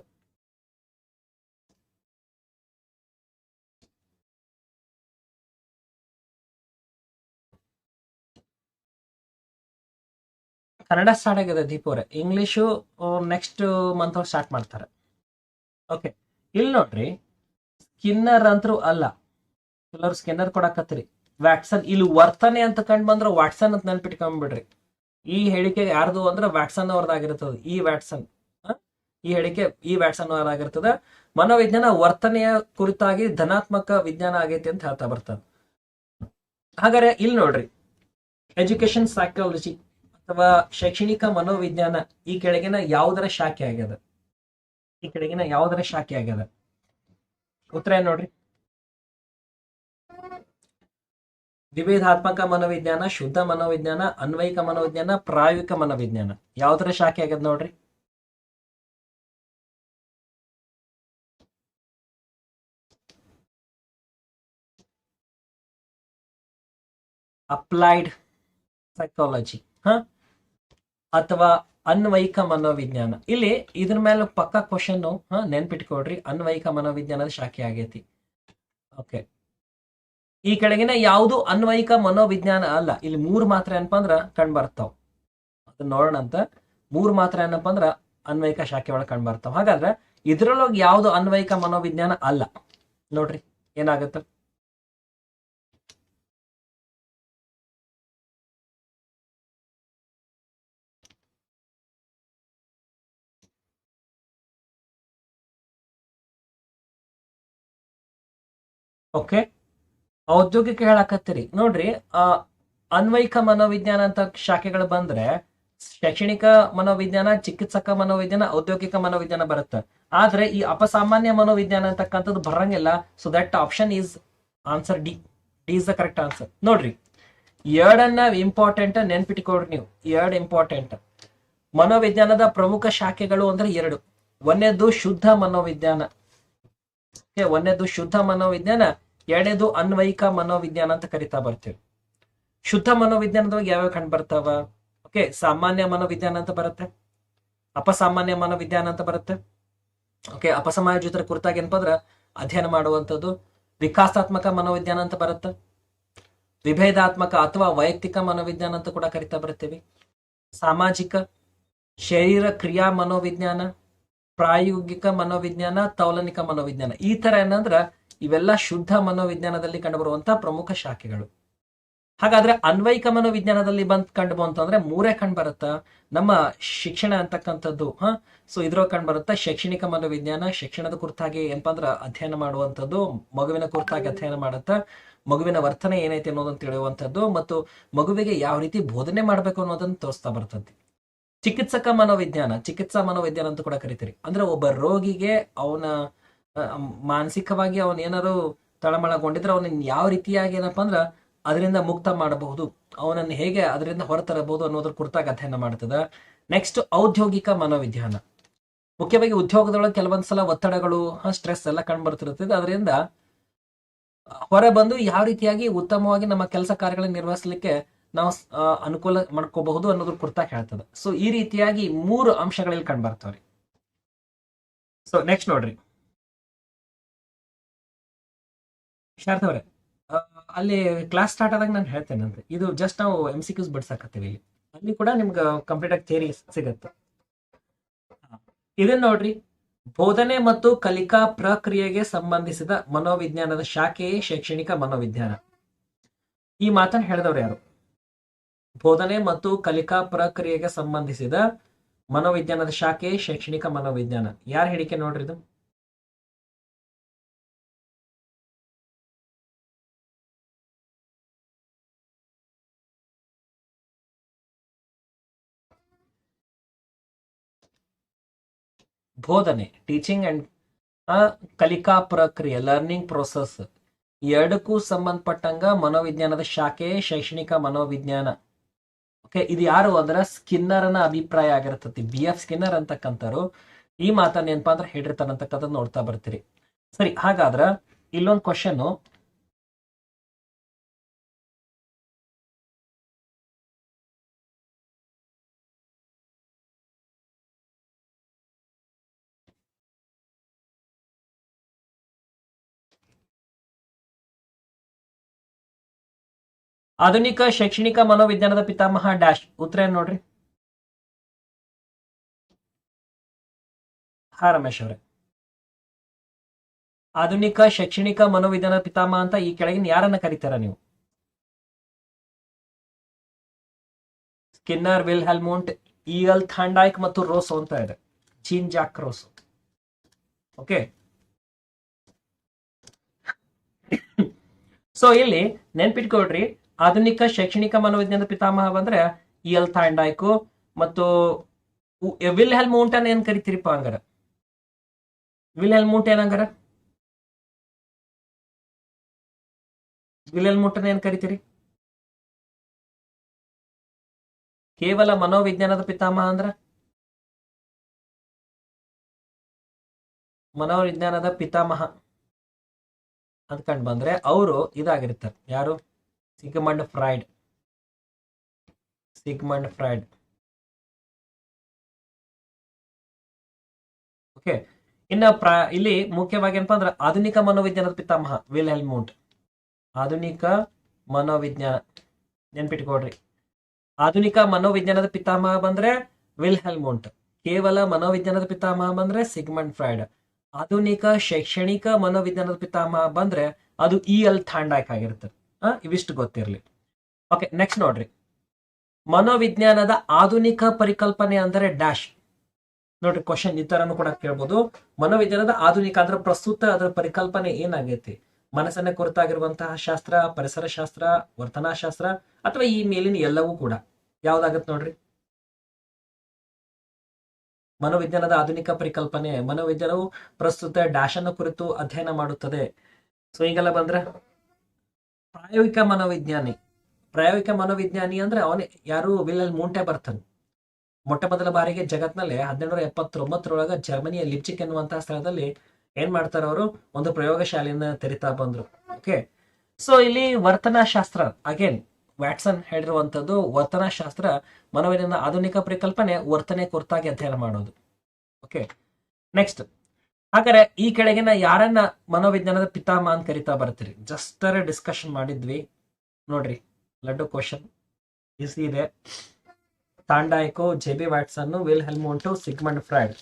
ಕನ್ನಡ ಸ್ಟಾರ್ಟ್ ಆಗಿದೆ ದೀಪ ಅವರೇ. ಇಂಗ್ಲಿಷು ನೆಕ್ಸ್ಟ್ ಮಂತ್ ಸ್ಟಾರ್ಟ್ ಮಾಡ್ತಾರೆ. ಓಕೆ ಇಲ್ಲಿ ನೋಡ್ರಿ ಸ್ಕಿನ್ನರ್ ಅಂತರೂ ಅಲ್ಲ. ಕೆಲವ್ರು ಸ್ಕಿನ್ನರ್ ಕೊಡಕತ್ರಿ ವ್ಯಾಟ್ಸನ್ ಇಲ್ಲಿ ವರ್ತನೆ ಅಂತ ಕಂಡು ಬಂದ್ರೆ ವಾಟ್ಸನ್ ಅಂತ ನೆನ್ಪಿಟ್ಕೊಂಡ್ಬಿಡ್ರಿ ಈ ಹೇಳಿಕೆ ಯಾರ್ದು ಅಂದ್ರೆ ವ್ಯಾಟ್ಸನ್ ಅವ್ರದ್ದಾಗಿರ್ತದೆ, ಈ ವ್ಯಾಟ್ಸನ್? ಈ ಹೇಳಿಕೆ ಈ ವ್ಯಾಟ್ಸನ್ ಅವರಾಗಿರ್ತದೆ ಮನೋವಿಜ್ಞಾನ ವರ್ತನೆಯ ಕುರಿತಾಗಿ ಧನಾತ್ಮಕ ವಿಜ್ಞಾನ ಆಗೈತಿ ಅಂತ ಹೇಳ್ತಾ ಬರ್ತಾರೆ ಹಾಗಾದ್ರೆ ಇಲ್ಲಿ ನೋಡ್ರಿ. ಎಜುಕೇಶನ್ ಸೈಕಾಲಜಿ ಅಥವಾ ಶೈಕ್ಷಣಿಕ ಮನೋವಿಜ್ಞಾನ ಈ ಕೆಳಗಿನ ಯಾವುದರ ಶಾಖೆ ಆಗ್ಯದ? ಈ ಕೆಳಗಿನ ಯಾವುದರ ಶಾಖೆ ಆಗ್ಯದ? ಉತ್ತರ ಏನ್ ನೋಡ್ರಿ? ವಿಭೇದಾತ್ಮಕ ಮನೋವಿಜ್ಞಾನ, ಶುದ್ಧ ಮನೋವಿಜ್ಞಾನ, ಅನ್ವಯಿಕ ಮನೋವಿಜ್ಞಾನ, ಪ್ರಾಯೋಗಿಕ ಮನೋವಿಜ್ಞಾನ. ಯಾವ್ದರ ಶಾಖೆ ಆಗ್ಯದ ನೋಡ್ರಿ? ಅಪ್ಲೈಡ್ ಸೈಕಾಲಜಿ ಹ? ಅಥವಾ ಅನ್ವಯಿಕ ಮನೋವಿಜ್ಞಾನ. ಇಲ್ಲಿ ಇದ್ರ ಮೇಲೆ ಪಕ್ಕ ಕ್ವಶನ್ ನೆನ್ಪಿಟ್ಕೊಡ್ರಿ ಅನ್ವಯಿಕ ಮನೋವಿಜ್ಞಾನದ ಶಾಖೆ ಆಗೈತಿ. ಓಕೆ ಈ ಕೆಳಗಿನ ಯಾವುದು ಅನ್ವಯಿಕ ಮನೋವಿಜ್ಞಾನ ಅಲ್ಲ. ಇಲ್ಲಿ ಮೂರು ಮಾತ್ರ ಏನಪ್ಪ ಅಂದ್ರ ಕಂಡ್ ಬರ್ತಾವ ನೋಡೋಣ ಅಂತ. ಮೂರು ಮಾತ್ರ ಏನಪ್ಪಾ ಅಂದ್ರ ಅನ್ವಯಿಕ ಶಾಖೆ ಒಳಗೆ ಕಂಡು ಹಾಗಾದ್ರೆ ಇದ್ರೊಳಗೆ ಯಾವುದು ಅನ್ವಯಿಕ ಮನೋವಿಜ್ಞಾನ ಅಲ್ಲ? ನೋಡ್ರಿ, ಏನಾಗತ್ತ? ಓಕೆ. ಔದ್ಯೋಗಿಕ ಹೇಳಕತ್ತೀರಿ. ನೋಡ್ರಿ ಅನ್ವಯಿಕ ಮನೋವಿಜ್ಞಾನ ಅಂತ ಶಾಖೆಗಳು ಬಂದ್ರೆ ಶೈಕ್ಷಣಿಕ ಮನೋವಿಜ್ಞಾನ, ಚಿಕಿತ್ಸಕ ಮನೋವಿಜ್ಞಾನ, ಔದ್ಯೋಗಿಕ ಮನೋವಿಜ್ಞಾನ ಬರುತ್ತೆ. ಆದ್ರೆ ಈ ಅಪಸಾಮಾನ್ಯ ಮನೋವಿಜ್ಞಾನ ಅಂತಕ್ಕಂಥದ್ದು ಬರಂಗಿಲ್ಲ. So that option is answer D D is the correct answer ನೋಡ್ರಿ, ಎರಡನ್ನ ಇಂಪಾರ್ಟೆಂಟ್ ನೆನ್ಪಿಟ್ಕೊಡ್ರಿ ನೀವು. ಎರಡ್ ಇಂಪಾರ್ಟೆಂಟ್ ಮನೋವಿಜ್ಞಾನದ ಪ್ರಮುಖ ಶಾಖೆಗಳು ಅಂದ್ರೆ ಎರಡು. ಒಂದನೇದು ಶುದ್ಧ ಮನೋವಿಜ್ಞಾನ. ಒಂದೇದು ಶುದ್ಧ ಮನೋವಿಜ್ಞಾನ. ಎರಡನೇದು ಅನ್ವಯಿಕ ಮನೋವಿಜ್ಞಾನ ಅಂತ ಕರಿತಾ ಬರ್ತೇವೆ. ಶುದ್ಧ ಮನೋವಿಜ್ಞಾನದೊಳಗೆ ಯಾವ್ಯಾವ ಕಂಡು ಬರ್ತಾವ? ಓಕೆ ಸಾಮಾನ್ಯ ಮನೋವಿಜ್ಞಾನ ಅಂತ ಬರುತ್ತೆ. ಅಪಸಾಮಾನ್ಯ ಮನೋವಿಜ್ಞಾನ ಅಂತ ಬರುತ್ತೆ. ಓಕೆ ಅಪಸಮಾಯೋಜಿತರ ಕುರಿತಾಗಿ ಏನಪ್ಪ ಅಧ್ಯಯನ ಮಾಡುವಂಥದ್ದು. ವಿಕಾಸಾತ್ಮಕ ಮನೋವಿಜ್ಞಾನ ಅಂತ ಬರುತ್ತೆ. ವಿಭೇದಾತ್ಮಕ ಅಥವಾ ವೈಯಕ್ತಿಕ ಮನೋವಿಜ್ಞಾನ ಅಂತ ಕೂಡ ಕರಿತಾ ಬರ್ತೇವೆ. ಸಾಮಾಜಿಕ, ಶರೀರ ಕ್ರಿಯಾ ಮನೋವಿಜ್ಞಾನ, ಪ್ರಾಯೋಗಿಕ ಮನೋವಿಜ್ಞಾನ, ತೌಲನಿಕ ಮನೋವಿಜ್ಞಾನ. ಈ ತರ ಏನಂದ್ರ ಇವೆಲ್ಲ ಶುದ್ಧ ಮನೋವಿಜ್ಞಾನದಲ್ಲಿ ಕಂಡುಬರುವಂತಹ ಪ್ರಮುಖ ಶಾಖೆಗಳು. ಹಾಗಾದ್ರೆ ಅನ್ವಯಿಕ ಮನೋವಿಜ್ಞಾನದಲ್ಲಿ ಬಂದ್ ಕಂಡು ಬಂತಂದ್ರೆ ಮೂರೇ ಕಂಡು ಬರುತ್ತಾ? ನಮ್ಮ ಶಿಕ್ಷಣ ಅಂತಕ್ಕಂಥದ್ದು, ಹ? ಸೊ ಇದ್ರ ಕಂಡು ಬರುತ್ತಾ? ಶೈಕ್ಷಣಿಕ ಮನೋವಿಜ್ಞಾನ, ಶಿಕ್ಷಣದ ಕುರಿತಾಗಿ ಏನಪ್ಪಾ ಅಂದ್ರ ಅಧ್ಯಯನ ಮಾಡುವಂಥದ್ದು, ಮಗುವಿನ ಕುರಿತಾಗಿ ಅಧ್ಯಯನ ಮಾಡುತ್ತಾ? ಮಗುವಿನ ವರ್ತನೆ ಏನೈತೆ ಅನ್ನೋದನ್ನ ತಿಳಿಯುವಂಥದ್ದು ಮತ್ತು ಮಗುವಿಗೆ ಯಾವ ರೀತಿ ಬೋಧನೆ ಮಾಡಬೇಕು ಅನ್ನೋದನ್ನ ತೋರಿಸ್ತಾ ಬರ್ತದೆ ಚಿಕಿತ್ಸಕ ಮನೋವಿಜ್ಞಾನ, ಚಿಕಿತ್ಸಾ ಮನೋವಿಜ್ಞಾನ ಅಂತ ಕೂಡ ಕರಿತೀರಿ. ಅಂದ್ರೆ ಒಬ್ಬ ರೋಗಿಗೆ ಅವನ ಮಾನಸಿಕವಾಗಿ ಅವನ್ ಏನಾರು ತಳಮಳಗೊಂಡಿದ್ರೆ ಅವನನ್ನ ಯಾವ ರೀತಿಯಾಗಿ ಏನಪ್ಪಾ ಅಂದ್ರ ಅದರಿಂದ ಮುಕ್ತ ಮಾಡಬಹುದು. ಅವನನ್ನು ಹೇಗೆ ಅದರಿಂದ ಹೊರತರಬಹುದು ಅನ್ನೋದ್ರ ಕುರಿತಾಗಿ ಅಧ್ಯಯನ ಮಾಡ್ತದ. ನೆಕ್ಸ್ಟ್ ಔದ್ಯೋಗಿಕ ಮನೋವಿಜ್ಞಾನ. ಮುಖ್ಯವಾಗಿ ಉದ್ಯೋಗದೊಳಗೆ ಕೆಲವೊಂದ್ಸಲ ಒತ್ತಡಗಳು ಸ್ಟ್ರೆಸ್ ಎಲ್ಲ ಕಂಡು ಅದರಿಂದ ಹೊರ ಬಂದು ಯಾವ ರೀತಿಯಾಗಿ ಉತ್ತಮವಾಗಿ ನಮ್ಮ ಕೆಲಸ ಕಾರ್ಯಗಳನ್ನ ನಿರ್ವಹಿಸಲಿಕ್ಕೆ ನಾವು ಅನುಕೂಲ ಮಾಡ್ಕೋಬಹುದು ಅನ್ನೋದ್ರ ಕುರ್ತಾ ಹೇಳ್ತದೆ. ಸೊ ಈ ರೀತಿಯಾಗಿ ಮೂರು ಅಂಶಗಳಲ್ಲಿ ಕಂಡು ಬರ್ತಾವ್ರಿ. ಸೊ ನೆಕ್ಸ್ಟ್ ನೋಡ್ರಿ. ಶಾರದ ಅವರೇ ಅಲ್ಲಿ ಕ್ಲಾಸ್ ಸ್ಟಾರ್ಟ್ ಆದಾಗ ನಾನು ಹೇಳ್ತೇನೆ ಅಂದ್ರೆ ಇದು ಜಸ್ಟ್ ನಾವು ಎಂ ಸಿ ಕ್ಯೂಸ್ ಬಿಡ್ಸಾಕತ್ತೀವಿ ಇಲ್ಲಿ. ಅಲ್ಲಿ ಕೂಡ ನಿಮ್ಗೆ ಕಂಪ್ಲೀಟ್ ಆಗಿ ಥಿಯರಿ ಸಿಗತ್ತೆ. ಇದನ್ನ ನೋಡ್ರಿ. ಬೋಧನೆ ಮತ್ತು ಕಲಿಕಾ ಪ್ರಕ್ರಿಯೆಗೆ ಸಂಬಂಧಿಸಿದ ಮನೋವಿಜ್ಞಾನದ ಶಾಖೆಯೇ ಶೈಕ್ಷಣಿಕ ಮನೋವಿಜ್ಞಾನ. ಈ ಮಾತನ್ನು ಹೇಳಿದವ್ರು ಯಾರು? ಬೋಧನೆ ಮತ್ತು ಕಲಿಕಾ ಪ್ರಕ್ರಿಯೆಗೆ ಸಂಬಂಧಿಸಿದ ಮನೋವಿಜ್ಞಾನದ ಶಾಖೆಯೇ ಶೈಕ್ಷಣಿಕ ಮನೋವಿಜ್ಞಾನ. ಯಾರು ಹೇಳಿಕೆ ನೋಡ್ರಿ ಇದು? ಬೋಧನೆ ಟೀಚಿಂಗ್ ಅಂಡ್ ಕಲಿಕಾ ಪ್ರಕ್ರಿಯೆ ಲರ್ನಿಂಗ್ ಪ್ರೊಸೆಸ್ ಎರಡಕ್ಕೂ ಸಂಬಂಧಪಟ್ಟಂಗ ಮನೋವಿಜ್ಞಾನದ ಶಾಖೆ ಶೈಕ್ಷಣಿಕ ಮನೋವಿಜ್ಞಾನ. ಓಕೆ ಇದು ಯಾರು ಅಂದ್ರೆ ಸ್ಕಿನ್ನರ್ನ ಅಭಿಪ್ರಾಯ ಆಗಿರ್ತತಿ. ಬಿ. ಎಫ್. ಸ್ಕಿನ್ನರ್ ಅಂತಕ್ಕಂಥವ್ರು ಈ ಮಾತನ್ನ ಏನಪ್ಪಾ ಅಂದ್ರೆ ಹೇಳಿರ್ತಾರಂತಕ್ಕಂಥದ್ದು ನೋಡ್ತಾ ಬರ್ತೀರಿ. ಸರಿ, ಹಾಗಾದ್ರ ಇಲ್ಲೊಂದು ಕ್ವಶನ್ ಆಧುನಿಕ ಶೈಕ್ಷಣಿಕ ಮನೋವಿಜ್ಞಾನದ ಪಿತಾಮಹ ಡ್ಯಾಶ್ ಉತ್ತರ ಏನ್ ನೋಡ್ರಿ? ಹಾ ರಮೇಶ್ ಅವರೇ. ಆಧುನಿಕ ಶೈಕ್ಷಣಿಕ ಮನೋವಿಜ್ಞಾನದ ಪಿತಾಮಹ ಅಂತ ಈ ಕೆಳಗಿನ ಯಾರನ್ನ ಕರೀತಾರ ನೀವು? ಸ್ಕಿನ್ನರ್ ವಿಲ್ ಹೆಲ್ಮೋಂಟ್ ಈಗಲ್, ಥಾಂಡಾಯ್ಕ್ ಮತ್ತು ರೋಸೋ ಅಂತ ಇದೆ. Jean Jacques Rousseau. Okay? (coughs) So ಇಲ್ಲಿ ನೆನ್ಪಿಟ್ಕೊಳ್ರಿ ಆಧುನಿಕ ಶೈಕ್ಷಣಿಕ ಮನೋವಿಜ್ಞಾನದ ಪಿತಾಮಹ ಬಂದ್ರೆ ಇ ಎಲ್ ಥಾಂಡಾಯ್ಕು ಮತ್ತು ವಿಲ್ ಹೆಲ್ ಮೌಂಟನ್ ಏನ್ ಕರಿತೀರಿಪ್ಪ ಹಂಗಾರ? ವಿಲ್ ಹೆಲ್ಮೋಂಟ್ ಏನಂಗಾರ ವಿಲ್ ಹೆಲ್ಮೋಂಟ್ ಅನ್ನ ಏನ್ ಕರಿತೀರಿ? ಕೇವಲ ಮನೋವಿಜ್ಞಾನದ ಪಿತಾಮಹ ಅಂದ್ರ? ಮನೋವಿಜ್ಞಾನದ ಪಿತಾಮಹ ಅಂದ್ಕೊಂಡ್ ಬಂದ್ರೆ ಅವರು ಇದಾಗಿರ್ತಾರೆ. ಯಾರು? Sigmund Freud. Sigmund Freud. Okay. ಇನ್ನ ಪ್ರ, ಇಲ್ಲಿ ಮುಖ್ಯವಾಗಿ ಏನಪ್ಪಾ ಅಂದ್ರೆ ಆಧುನಿಕ ಮನೋವಿಜ್ಞಾನದ ಪಿತಾಮಹ ವಿಲ್ ಹೆಲ್ಮೂಂಟ್ ಆಧುನಿಕ ಮನೋವಿಜ್ಞಾನ ನೆನ್ಪಿಟ್ಕೊಡ್ರಿ ಆಧುನಿಕ ಮನೋವಿಜ್ಞಾನದ ಪಿತಾಮಹ ಬಂದ್ರೆ ವಿಲ್ ಹೆಲ್ಮೂಂಟ್ ಕೇವಲ ಮನೋವಿಜ್ಞಾನದ ಪಿತಾಮಹ ಬಂದ್ರೆ ಸಿಗ್ಮಂಡ್ ಫ್ರೈಡ್. ಆಧುನಿಕ ಶೈಕ್ಷಣಿಕ ಮನೋವಿಜ್ಞಾನದ ಪಿತಾಮಹ ಬಂದ್ರೆ ಅದು ಇ ಎಲ್ ಥಾಂಡಾಕ್ ಆಗಿರುತ್ತೆ. ಇವಿಷ್ಟು ಗೊತ್ತಿರಲಿ. ಓಕೆ ನೆಕ್ಸ್ಟ್ ನೋಡ್ರಿ. ಮನೋವಿಜ್ಞಾನದ ಆಧುನಿಕ ಪರಿಕಲ್ಪನೆ ಅಂದರೆ ಡ್ಯಾಶ್ ನೋಡ್ರಿ ಕ್ವಶನ್ ಈ ತರನು ಕೂಡ ಕೇಳ್ಬೋದು. ಮನೋವಿಜ್ಞಾನದ ಆಧುನಿಕ ಅಂದ್ರೆ ಪ್ರಸ್ತುತ ಅದರ ಪರಿಕಲ್ಪನೆ ಏನಾಗೈತಿ? ಮನಸ್ಸನ್ನ ಕುರಿತಾಗಿರುವಂತಹ ಶಾಸ್ತ್ರ, ಪರಿಸರ ಶಾಸ್ತ್ರ ವರ್ತನಾಶಾಸ್ತ್ರ ಅಥವಾ ಈ ಮೇಲಿನ ಎಲ್ಲವೂ ಕೂಡ. ಯಾವ್ದಾಗತ್ ನೋಡ್ರಿ? ಮನೋವಿಜ್ಞಾನದ ಆಧುನಿಕ ಪರಿಕಲ್ಪನೆ. ಮನೋವಿಜ್ಞಾನವು ಪ್ರಸ್ತುತ ಡ್ಯಾಶ್ ಅನ್ನು ಕುರಿತು ಅಧ್ಯಯನ ಮಾಡುತ್ತದೆ. ಸೊ ಹೀಗೆಲ್ಲ ಬಂದ್ರೆ ಪ್ರಾಯೋಗಿಕ ಮನೋವಿಜ್ಞಾನಿ. ಪ್ರಾಯೋಗಿಕ ಮನೋವಿಜ್ಞಾನಿ ಅಂದ್ರೆ ಅವನೇ, ಯಾರು ವಿಲಲ್ ಮೂಂಟೆ ಬರ್ತಾನೆ. ಮೊಟ್ಟ ಮೊದಲ ಬಾರಿಗೆ ಜಗತ್ನಲ್ಲಿ ಹದಿನೆಂಟುನೂರ ಎಪ್ಪತ್ತೊಂಬತ್ತರೊಳಗ ಜರ್ಮನಿಯ ಲಿಪ್ಚಿಕ್ ಎನ್ನುವಂತಹ ಸ್ಥಳದಲ್ಲಿ ಏನ್ ಮಾಡ್ತಾರೆ ಅವರು, ಒಂದು ಪ್ರಯೋಗಶಾಲೆಯನ್ನ ತೆರಿತಾ ಬಂದ್ರು. ಓಕೆ ಸೊ ಇಲ್ಲಿ ವರ್ತನಾಶಾಸ್ತ್ರ ಅಗೇನ್ ವ್ಯಾಟ್ಸನ್ ಹೇಳಿರುವಂತದ್ದು ವರ್ತನಾಶಾಸ್ತ್ರ ಮನೋವಿಜ್ಞಾನ ಆಧುನಿಕ ಪರಿಕಲ್ಪನೆ ವರ್ತನೆ ಕುರಿತಾಗಿ ಅಧ್ಯಯನ ಮಾಡೋದು. ಓಕೆ ನೆಕ್ಸ್ಟ್ ಹಾಗಾದ್ರೆ ಈ ಕೆಳಗಿನ ಯಾರನ್ನ ಮನೋವಿಜ್ಞಾನದ ಪಿತಾಮಹ ಅಂತ ಕರಿತಾ ಬರ್ತೀರಿ? ಜಸ್ಟ್ ಡಿಸ್ಕಷನ್ ಮಾಡಿದ್ವಿ. ನೋಡ್ರಿ, ಲಡ್ಡು ಕ್ವಶನ್ ಈಸಿ ಇದೆ. ತಾಂಡಾಯ್ಕೋ, ಜೆ ಬಿ ವ್ಯಾಟ್ಸನ್ ವಿಲ್ ಹೆಲ್ಮೋಂಟು ಸಿಗ್ಮಂಡ್ ಫ್ರೈಡ್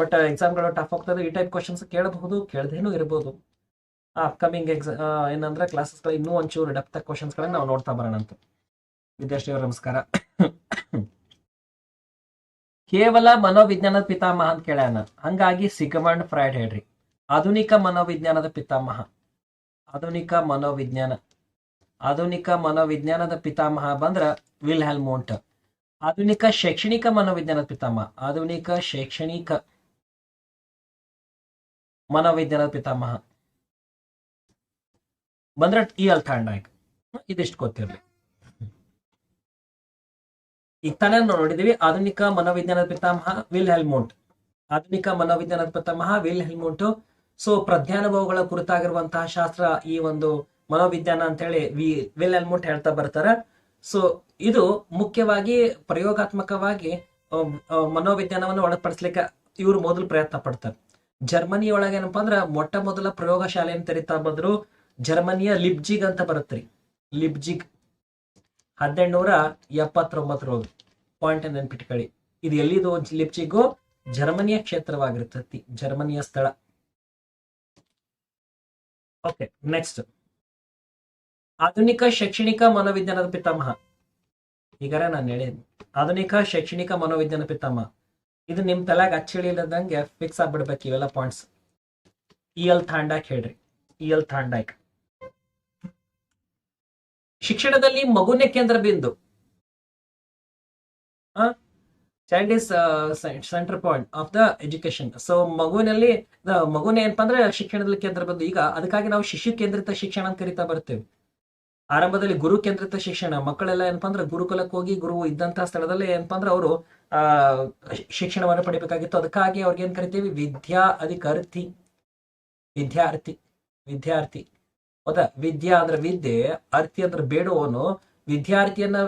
ಬಟ್ ಎಕ್ಸಾಮ್ಗಳು ಟಫ್ ಹೋಗ್ತದೆ ಈ ಟೈಪ್ ಕ್ವಶನ್ಸ್ ಕೇಳಬಹುದು, ಕೇಳದೇನೂ ಇರಬಹುದು ಅಪ್ಕಮಿಂಗ್ ಎಕ್ಸಾ ಏನಂದ್ರೆ ಕ್ಲಾಸಸ್ಗಳು ಇನ್ನೂ ಒಂಚೂರು ಡೆಪ್ತ್ ಕ್ವಶನ್ಸ್ಗಳನ್ನ ನಾವು ನೋಡ್ತಾ ಬರೋಣ ಅಂತ ವಿದ್ಯಾರ್ಥಿಯವರು ನಮಸ್ಕಾರ. ಕೇವಲ ಮನೋವಿಜ್ಞಾನದ ಪಿತಾಮಹ ಅಂತ ಕೇಳ್ಯಾನ. ಹಂಗಾಗಿ ಸಿಗಮಂಡ್ ಫ್ರೈಡ್ ಹೇಳ್ರಿ. ಆಧುನಿಕ ಮನೋವಿಜ್ಞಾನದ ಪಿತಾಮಹ. ಆಧುನಿಕ ಮನೋವಿಜ್ಞಾನ. ಆಧುನಿಕ ಮನೋವಿಜ್ಞಾನದ ಪಿತಾಮಹ ಬಂದ್ರ ವಿಲ್ ಹೆಲ್ಮೋಂಟ್ ಆಧುನಿಕ ಶೈಕ್ಷಣಿಕ ಮನೋವಿಜ್ಞಾನದ ಪಿತಾಮಹ. ಆಧುನಿಕ ಶೈಕ್ಷಣಿಕ ಮನೋವಿಜ್ಞಾನದ ಪಿತಾಮಹ. ಬಂದ್ರ ಈ ಅಲ್ಥಾಂಡ್ ಥಾಂಡಾಯ್ಕ್ ಇದಿಷ್ಟು ಗೊತ್ತಿರಲಿ. ಈಗ ತಾನೇ ನಾವು ನೋಡಿದೀವಿ ಆಧುನಿಕ ಮನೋವಿಜ್ಞಾನದ ಪಿತಾಮಹ ವಿಲ್ ಹೆಲ್ಮೋಂಟ್ ಆಧುನಿಕ ಮನೋವಿಜ್ಞಾನದ ಪಿತಾಮಹ ವಿಲ್ ಹೆಲ್ಮೋಂಟ್ ಸೊ, ಪ್ರಜ್ಞಾನುಭವಗಳ ಕುರಿತಾಗಿರುವಂತಹ ಶಾಸ್ತ್ರ ಈ ಒಂದು ಮನೋವಿಜ್ಞಾನ ಅಂತ ಹೇಳಿ ವಿ ವಿಲ್ ಹೆಲ್ಮೋಂಟ್ ಹೇಳ್ತಾ ಬರ್ತಾರ. ಸೊ, ಇದು ಮುಖ್ಯವಾಗಿ ಪ್ರಯೋಗಾತ್ಮಕವಾಗಿ ಮನೋವಿಜ್ಞಾನವನ್ನು ಒಳಪಡಿಸ್ಲಿಕ್ಕೆ ಇವರು ಮೊದಲು ಪ್ರಯತ್ನ ಪಡ್ತಾರೆ. ಜರ್ಮನಿ ಒಳಗೆ ಏನಪ್ಪಾ ಅಂದ್ರ ಮೊಟ್ಟ ಮೊದಲ ಪ್ರಯೋಗಶಾಲೆಯನ್ನು ತೆರಿತಾ ಬಂದ್ರು ಜರ್ಮನಿಯ ಲಿಬ್ಜಿಗ್ ಅಂತ ಬರುತ್ತೆ ಲಿಬ್ಜಿಗ್ ಹದಿನೆಂಟುನೂರ ಎಪ್ಪತ್ತೊಂಬತ್ತರೊಳಗೆ. ಪಾಯಿಂಟ್ ನೆನ್ಪಿಟ್ಕೊಳ್ಳಿ. ಇದು ಎಲ್ಲಿದು? ಲಿಪ್ಚಿಗು ಜರ್ಮನಿಯ ಕ್ಷೇತ್ರವಾಗಿರ್ತತಿ. ಜರ್ಮನಿಯ ಸ್ಥಳ. Okay, next. ಆಧುನಿಕ ಶೈಕ್ಷಣಿಕ ಮನೋವಿಜ್ಞಾನದ ಪಿತಾಮಹ. ಈಗಾರ ನಾನು ಹೇಳಿದ್ ಆಧುನಿಕ ಶೈಕ್ಷಣಿಕ ಮನೋವಿಜ್ಞಾನ ಪಿತಾಮಹ. ಇದು ನಿಮ್ ತಲೆಗೆ ಅಚ್ಚಿಳಿಲ್ಲದಂಗೆ ಫಿಕ್ಸ್ ಆಗ್ಬಿಡ್ಬೇಕು ಇವೆಲ್ಲ ಪಾಯಿಂಟ್ಸ್ ಇ ಎಲ್ ಥಾಂಡಾಕ್ ಹೇಳ್ರಿ. ಇ ಎಲ್ ಥಾಂಡಾಕ್ ಶಿಕ್ಷಣದಲ್ಲಿ ಮಗುನೇ ಕೇಂದ್ರ ಬಿಂದು. Child is centre point of the education so ಮಗುವಿನಲ್ಲಿ ಮಗುನ ಏನಪ್ಪ ಅಂದ್ರೆ ಶಿಕ್ಷಣದಲ್ಲಿ ಕೇಂದ್ರ ಬಂದು ಈಗ ಅದಕ್ಕಾಗಿ ನಾವು ಶಿಶು ಕೇಂದ್ರಿತ ಶಿಕ್ಷಣ ಅಂತ ಕರಿತಾ ಬರ್ತೇವೆ. ಆರಂಭದಲ್ಲಿ ಗುರು ಕೇಂದ್ರಿತ ಶಿಕ್ಷಣ, ಮಕ್ಕಳೆಲ್ಲ ಏನಪ್ಪಾ ಅಂದ್ರೆ ಗುರುಕುಲಕ್ಕೆ ಹೋಗಿ ಗುರು ಇದ್ದಂತಹ ಸ್ಥಳದಲ್ಲಿ ಏನಪ್ಪ ಅಂದ್ರೆ ಅವರು, ಆ, ಶಿಕ್ಷಣವನ್ನು ಪಡಿಬೇಕಾಗಿತ್ತು. ಅದಕ್ಕಾಗಿ ಅವ್ರಿಗೆ ಏನ್ ಕರಿತೀವಿ? ವಿದ್ಯಾ ಅಧಿಕಾರ್ಥಿ ವಿದ್ಯಾರ್ಥಿ. ವಿದ್ಯಾರ್ಥಿ. ಹೌದಾ? ವಿದ್ಯಾ ಅಂದ್ರೆ ವಿದ್ಯೆ ಅರ್ಥಿ ಅಂದ್ರೆ ಬೇಡುವವನು ವಿದ್ಯಾರ್ಥಿಯನ್ನ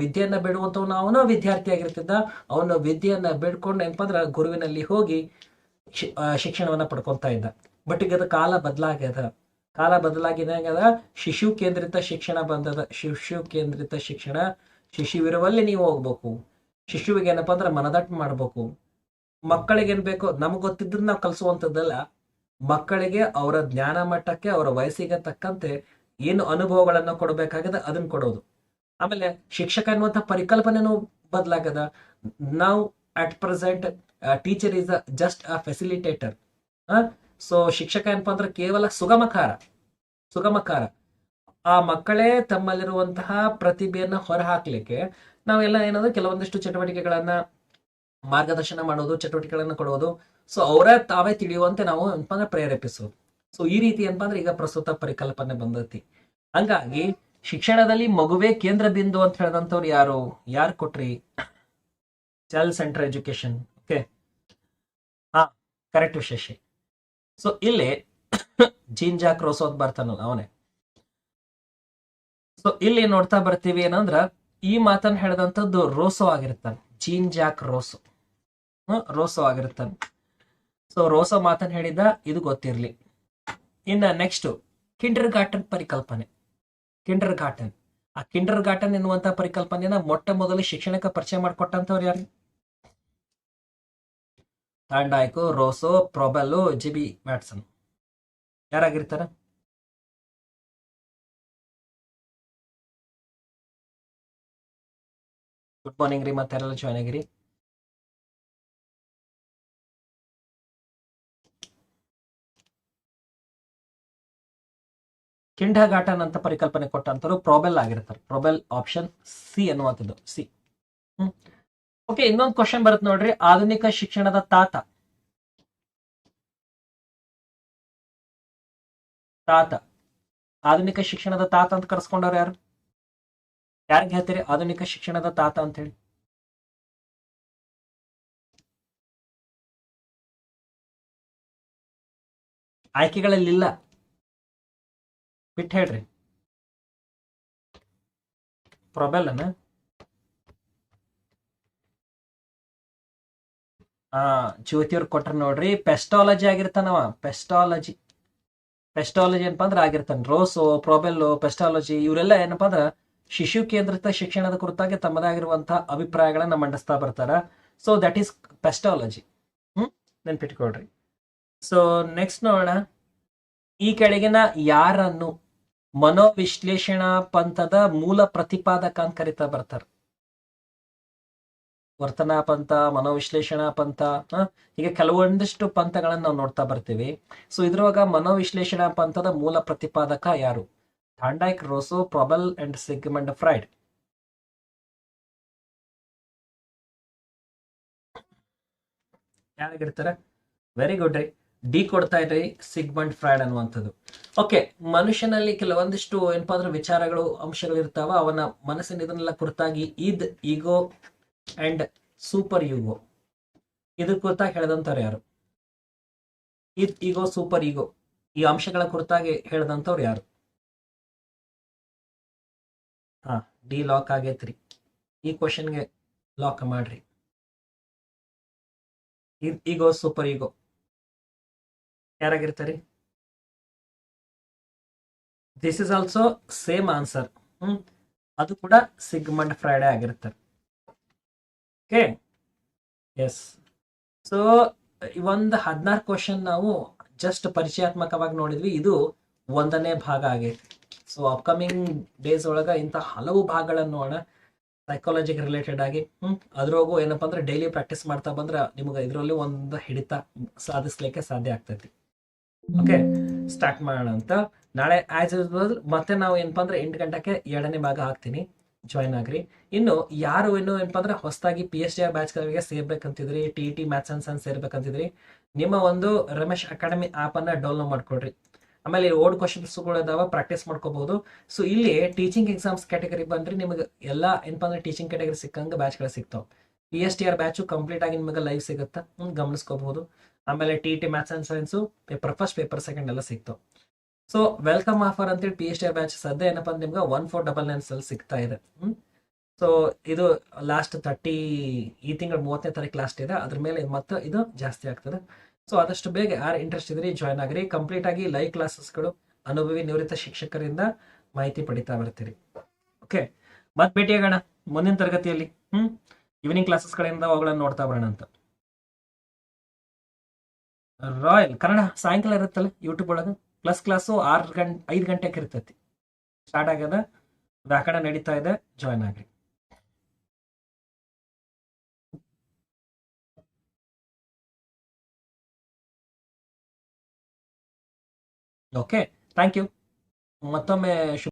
ವಿದ್ಯೆಯನ್ನ ಬಿಡುವಂಥವ್ನು ಅವನು ವಿದ್ಯಾರ್ಥಿ ಆಗಿರ್ತಿದ್ದ. ಅವನು ವಿದ್ಯೆಯನ್ನ ಬಿಡ್ಕೊಂಡು ಏನಪ್ಪ ಅಂದ್ರೆ ಗುರುವಿನಲ್ಲಿ ಹೋಗಿ ಶಿಕ್ಷಣವನ್ನ ಪಡ್ಕೊಂತ ಇದ್ದ. ಬಟ್ ಈಗ ಅದು ಕಾಲ ಬದಲಾಗ್ಯದ. ಕಾಲ ಬದಲಾಗಿದೆ ಹೆಂಗದ ಶಿಶು ಕೇಂದ್ರಿತ ಶಿಕ್ಷಣ ಬಂದದ. ಶಿಶು ಕೇಂದ್ರಿತ ಶಿಕ್ಷಣ, ಶಿಶುವಿರುವಲ್ಲಿ ನೀವು ಹೋಗ್ಬೇಕು. ಶಿಶುವಿಗೆ ಏನಪ್ಪಾ ಅಂದ್ರೆ ಮನದಟ್ಟು ಮಾಡ್ಬೇಕು. ಮಕ್ಕಳಿಗೆ ಏನ್ ಬೇಕು, ನಮ್ಗೆ ಗೊತ್ತಿದ್ದನ್ನ ನಾವು ಕಲಿಸುವಂಥದ್ದಲ್ಲ. ಮಕ್ಕಳಿಗೆ ಅವರ ಜ್ಞಾನ ಮಟ್ಟಕ್ಕೆ, ಅವರ ವಯಸ್ಸಿಗೆ ತಕ್ಕಂತೆ ಏನು ಅನುಭವಗಳನ್ನು ಕೊಡಬೇಕಾಗಿದೆ ಅದನ್ನ ಕೊಡೋದು. ಆಮೇಲೆ ಶಿಕ್ಷಕ ಎನ್ನುವಂಥ ಪರಿಕಲ್ಪನೆನೂ ಬದಲಾಗದ, ನಾವು at present teacher is just a facilitator so ಶಿಕ್ಷಕ ಏನಪ್ಪ ಅಂದ್ರೆ ಕೇವಲ ಸುಗಮಕಾರ ಸುಗಮಕಾರ. ಆ ಮಕ್ಕಳೇ ತಮ್ಮಲ್ಲಿರುವಂತಹ ಪ್ರತಿಭೆಯನ್ನ ಹೊರಹಾಕ್ಲಿಕ್ಕೆ ನಾವೆಲ್ಲ ಏನಂದ್ರೆ ಕೆಲವೊಂದಿಷ್ಟು ಚಟುವಟಿಕೆಗಳನ್ನ, ಮಾರ್ಗದರ್ಶನ ಮಾಡೋದು, ಚಟುವಟಿಕೆಗಳನ್ನ ಕೊಡೋದು. ಸೊ ಅವರೇ ತಾವೇ ತಿಳಿಯುವಂತೆ ನಾವು ಏನಪ್ಪ ಅಂದ್ರೆ ಪ್ರೇರೇಪಿಸೋದು. ಸೊ ಈ ರೀತಿ ಏನಪ್ಪಾ ಅಂದ್ರೆ ಈಗ ಪ್ರಸ್ತುತ ಪರಿಕಲ್ಪನೆ ಬಂದೈತಿ. ಹಂಗಾಗಿ ಶಿಕ್ಷಣದಲ್ಲಿ ಮಗುವೇ ಕೇಂದ್ರ ಬಿಂದು ಅಂತ ಹೇಳಿದಂಥವ್ರು ಯಾರು? ಯಾರು ಕೊಟ್ರಿ? ಚೈಲ್ಡ್ ಸೆಂಟರ್ ಎಜುಕೇಶನ್ ಓಕೆ ಹಾ ಕರೆಕ್ಟ್ ವಿಶೇಷ. ಸೊ ಇಲ್ಲಿ ಜೀನ್ ಜಾಕ್ ರೋಸೋ ಅಂತ ಬರ್ತಾನಲ್ಲ ಅವನೇ. ಸೊ ಇಲ್ಲಿ ನೋಡ್ತಾ ಬರ್ತೀವಿ ಏನಂದ್ರ ಈ ಮಾತನ್ನ ಹೇಳಿದಂಥದ್ದು ರೋಸೋ ಆಗಿರ್ತಾನೆ. ಜೀನ್ ಜಾಕ್ ರೋಸೋ ರೋಸೋ ಆಗಿರ್ತಾನೆ. ಸೊ ರೋಸೋ ಮಾತನ್ನ ಹೇಳಿದ ಇದು ಗೊತ್ತಿರ್ಲಿ. ಇನ್ನ ನೆಕ್ಸ್ಟ್ ಕಿಂಡರ್ ಗಾರ್ಟನ್ ಪರಿಕಲ್ಪನೆ. ಕಿಂಡರ್ ಗಾರ್ಟನ್ ಆ ಕಿಂಡರ್ ಗಾರ್ಟನ್ ಎನ್ನುವಂತ ಪರಿಕಲ್ಪನೆಯನ್ನು ಮೊಟ್ಟ ಮೊದಲು ಶಿಕ್ಷಣಕ್ಕೆ ಪರಿಚಯ ಮಾಡಿಕೊಟ್ಟಂಥವ್ರು ಯಾರು? Thorndike Rousseau Froebel J B Watson ಯಾರಾಗಿರ್ತಾರೆ? Good morning ರೀ ಮತ್ತೆ ಯಾರೆಲ್ಲ ಜಾಯ್ನ್ ಆಗಿರಿ. ಕಿಂಡ ಗಾಟನ್ ಅಂತ ಪರಿಕಲ್ಪನೆ ಕೊಟ್ಟಂತರು ಪ್ರೊಬೆಲ್ ಆಗಿರ್ತಾರೆ. ಪ್ರೊಬೆಲ್ ಆಪ್ಷನ್ ಸಿ ಅನ್ನುವಂಥದ್ದು. ಸಿ ಓಕೆ ಇನ್ನೊಂದು ಕ್ವಶನ್ ಬರುತ್ತೆ ನೋಡ್ರಿ. ಆಧುನಿಕ ಶಿಕ್ಷಣದ ತಾತ. ತಾತ. ಆಧುನಿಕ ಶಿಕ್ಷಣದ ತಾತ ಅಂತ ಕರ್ಸ್ಕೊಂಡವ್ರು ಯಾರು? ಯಾರಿಗೆ ಹೇಳ್ತೀರಿ ಆಧುನಿಕ ಶಿಕ್ಷಣದ ತಾತ ಅಂತ ಹೇಳಿ? ಆಯ್ಕೆಗಳಲ್ಲಿಲ್ಲ ಬಿಟ್ಟು ಹೇಳ್ರಿ. ಪ್ರೊಬೆಲ್ಲನ ಆ ಜ್ಯೋತಿಯವ್ರು ಕೊಟ್ರ ನೋಡ್ರಿ. ಪೆಸ್ಟಾಲಜಿ ಆಗಿರ್ತಾನವ. ಪೆಸ್ಟಾಲಜಿ ಪೆಸ್ಟಾಲಜಿ ಏನಪ್ಪಾ ಅಂದ್ರೆ ಆಗಿರ್ತಾನೆ. ರೋಸೋ ಪ್ರೊಬೆಲ್ಲೋ ಪೆಸ್ಟಾಲಜಿ ಇವರೆಲ್ಲ ಏನಪ್ಪಾ ಅಂದ್ರೆ ಶಿಶು ಕೇಂದ್ರಿತ ಶಿಕ್ಷಣದ ಕುರಿತಾಗಿ ತಮ್ಮದೇ ಆಗಿರುವಂತಹ ಅಭಿಪ್ರಾಯಗಳನ್ನ ಮಂಡಿಸ್ತಾ ಬರ್ತಾರ. ಸೊ ದಟ್ ಈಸ್ ಪೆಸ್ಟಾಲಜಿ ಹ್ಮ್? ನೆನ್ಪಿಟ್ಕೊಳ್ರಿ. ಸೊ ನೆಕ್ಸ್ಟ್ ನೋಡೋಣ. ಈ ಕೆಳಗಿನ ಯಾರನ್ನು ಮನೋವಿಶ್ಲೇಷಣಾ ಪಂಥದ ಮೂಲ ಪ್ರತಿಪಾದಕ ಅಂತ ಕರಿತಾ ಬರ್ತಾರೆ. ವರ್ತನಾ ಪಂಥ, ಮನೋವಿಶ್ಲೇಷಣಾ ಪಂಥ ಈಗ ಕೆಲವೊಂದಿಷ್ಟು ಪಂಥಗಳನ್ನ ನಾವು ನೋಡ್ತಾ ಬರ್ತೀವಿ. ಸೊ ಇದ್ರೊಳಗ ಮನೋವಿಶ್ಲೇಷಣಾ ಪಂಥದ ಮೂಲ ಪ್ರತಿಪಾದಕ ಯಾರು? Thorndike Rousseau Froebel and Sigmund Freud ಯಾರಾಗಿರ್ತಾರೆ? Very good ರೀ. ಡಿ ಕೊಡ್ತಾ ಇದ್ರಿ ಸಿಗ್ಮಂಡ್ ಫ್ರಾಯ್ಡ್ ಅನ್ನುವಂಥದ್ದು. ಓಕೆ ಮನುಷ್ಯನಲ್ಲಿ ಕೆಲವೊಂದಿಷ್ಟು ಏನಪ್ಪಾ ವಿಚಾರಗಳು ಅಂಶಗಳು ಇರ್ತಾವ ಅವನ ಮನಸ್ಸಿನ ಇದನ್ನೆಲ್ಲ ಕುರಿತಾಗಿ ಇದ್, ಈಗೋ, ಅಂಡ್ ಸೂಪರ್ ಈಗೋ. ಇದ್ರ ಕುರಿತಾಗಿ ಹೇಳ್ದಂಥವ್ರು ಯಾರು? ಇದ್, ಈಗೋ, ಸೂಪರ್ ಈಗೋ. ಈ ಅಂಶಗಳ ಕುರಿತಾಗಿ ಹೇಳ್ದಂಥವ್ರು ಯಾರು? ಹಾ ಡಿ ಲಾಕ್ ಆಗೈತ್ರಿ. ಈ ಕ್ವಶನ್ಗೆ ಲಾಕ್ ಮಾಡ್ರಿ. Id, ego, super ego. ಯಾರಾಗಿರ್ತಾರೆ? This is also same answer hmm. ಅದು ಕೂಡ ಸಿಗ್ಮಂಡ್ ಫ್ರೈಡೆ ಆಗಿರ್ತಾರೆ ಓಕೆ ಎಸ್ ಸೊ ಒಂದು ಹದಿನಾರು ಕ್ವಶನ್ ನಾವು ಜಸ್ಟ್ ಪರಿಚಯಾತ್ಮಕವಾಗಿ ನೋಡಿದ್ವಿ. ಇದು ಒಂದನೇ ಭಾಗ ಆಗೈತಿ. ಸೊ ಅಪ್ಕಮಿಂಗ್ ಡೇಸ್ ಒಳಗ ಇಂಥ ಹಲವು ಭಾಗಗಳನ್ನು ನೋಡೋಣ. ಸೈಕಾಲಜಿಗೆ ರಿಲೇಟೆಡ್ ಆಗಿ. ಹ್ಮ್. ಅದ್ರೊಳಗೂ ಏನಪ್ಪಾ ಅಂದ್ರೆ ಡೈಲಿ ಪ್ರಾಕ್ಟೀಸ್ ಮಾಡ್ತಾ ಬಂದ್ರೆ ನಿಮಗೆ ಇದರಲ್ಲಿ ಒಂದು ಹಿಡಿತ ಸಾಧಿಸ್ಲಿಕ್ಕೆ ಸಾಧ್ಯ ಆಗ್ತೈತಿ. ಓಕೆ ಸ್ಟಾರ್ಟ್ ಮಾಡೋಣ ಅಂತ ನಾಳೆ ಆಸ್ ಯೂಸ್ವಲ್ ಮತ್ತೆ ನಾವು ಏನಪ್ಪಾ ಅಂದ್ರೆ ಎಂಟು ಗಂಟೆಗೆ ಎರಡನೇ ಭಾಗ ಹಾಕ್ತೀನಿ. ಜಾಯ್ನ್ ಆಗ್ರಿ. ಇನ್ನು ಯಾರು ಇನ್ನು ಏನಪ್ಪಾ ಅಂದ್ರೆ ಹೊಸದಾಗಿ ಪಿ ಎಚ್ ಡಿ ಬ್ಯಾಚ್ ಬ್ಯಾಚ್ಗಳಿಗೆ ಸೇರ್ಬೇಕಂತಿದ್ರಿ T T maths and science ಸೇರ್ಬೇಕಂತಿದ್ರಿ, ನಿಮ್ಮ ಒಂದು ರಮೇಶ್ ಅಕಾಡೆಮಿ ಆಪ್ ಅನ್ನ ಡೌನ್ಲೋಡ್ ಮಾಡ್ಕೊಡ್ರಿ. ಆಮೇಲೆ ಓಲ್ಡ್ ಕ್ವಶನ್ಸ್ಗಳು ಇದಾವ ಪ್ರಾಕ್ಟೀಸ್ ಮಾಡ್ಕೋಬಹುದು ಸೊ ಇಲ್ಲಿ ಟೀಚಿಂಗ್ ಎಕ್ಸಾಮ್ಸ್ ಕ್ಯಾಟಗರಿ ಬಂದ್ರೆ ನಿಮಗೆ ಎಲ್ಲ ಏನಪ್ಪಾ ಅಂದ್ರೆ ಟೀಚಿಂಗ್ ಕ್ಯಾಟಗರಿ ಸಿಕ್ಕಂಗೆ ಬ್ಯಾಚ್ಗಳು ಸಿಗ್ತಾವ. P H T R batch complete ಆಗಿ ನಿಮಗೆ ಲೈವ್ ಸಿಗುತ್ತೆ? ಗಮನಿಸ್ಕೋಬಹುದು ಆಮೇಲೆ T T maths and science paper first paper second ಎಲ್ಲ ಸಿಕ್ತು. ಸೊ ವೆಲ್ಕಮ್ ಆಫರ್ ಅಂತೇಳಿ ಪಿ ಎಚ್ ಡಿ ಬ್ಯಾಚ್ ಸದ್ಯ ಏನಪ್ಪ ಅಂದ್ರೆ ನಿಮ್ಗೆ ಒನ್ ಫೋರ್ ಡಬಲ್ ನೈನ್ಸ್ ಅಲ್ಲಿ ಸಿಗ್ತಾ ಇದೆ. ಸೊ ಇದು ಲಾಸ್ಟ್ ತರ್ಟಿ ಈ ತಿಂಗಳ ಮೂವತ್ತನೇ ತಾರೀಕು ಲಾಸ್ಟ್ ಇದೆ. ಅದ್ರ ಮೇಲೆ ಮತ್ತೆ ಇದು ಜಾಸ್ತಿ ಆಗ್ತದೆ. ಸೊ ಆದಷ್ಟು ಬೇಗ ಯಾರು ಇಂಟ್ರೆಸ್ಟ್ ಇದ್ರಿ ಜಾಯ್ನ್ ಆಗ್ರಿ. ಕಂಪ್ಲೀಟ್ ಆಗಿ ಲೈವ್ ಕ್ಲಾಸಸ್ಗಳು ಅನುಭವಿ ನಿವೃತ್ತ ಶಿಕ್ಷಕರಿಂದ ಮಾಹಿತಿ ಪಡಿತಾ ಬರ್ತೀರಿ. ಓಕೆ ಮತ್ತೆ ಭೇಟಿಯಾಗೋಣ ಮುಂದಿನ ತರಗತಿಯಲ್ಲಿ. ಹ್ಮ್? ಈವ್ನಿಂಗ್ ಕ್ಲಾಸಸ್ಗಳಿಂದ ಅವುಗಳನ್ನ ನೋಡ್ತಾ ಬರೋಣ ಅಂತ ರಾಯಲ್ ಕನ್ನಡ ಸಾಯಂಕಾಲ ಇರುತ್ತಲ್ಲ ಯೂಟ್ಯೂಬ್ ಒಳಗೆ? ಪ್ಲಸ್ ಕ್ಲಾಸು ಆರು ಗಂಟೆ, ಐದು ಗಂಟೆಗೆ ಇರ್ತೈತಿ. ಸ್ಟಾರ್ಟ್ ಆಗ್ಯದ ವ್ಯಾಕರಣ ನಡೀತಾ ಇದೆ ಜಾಯ್ನ್ ಆಗ್ರಿ. ಓಕೆ ಥ್ಯಾಂಕ್ ಯು ಮತ್ತೊಮ್ಮೆ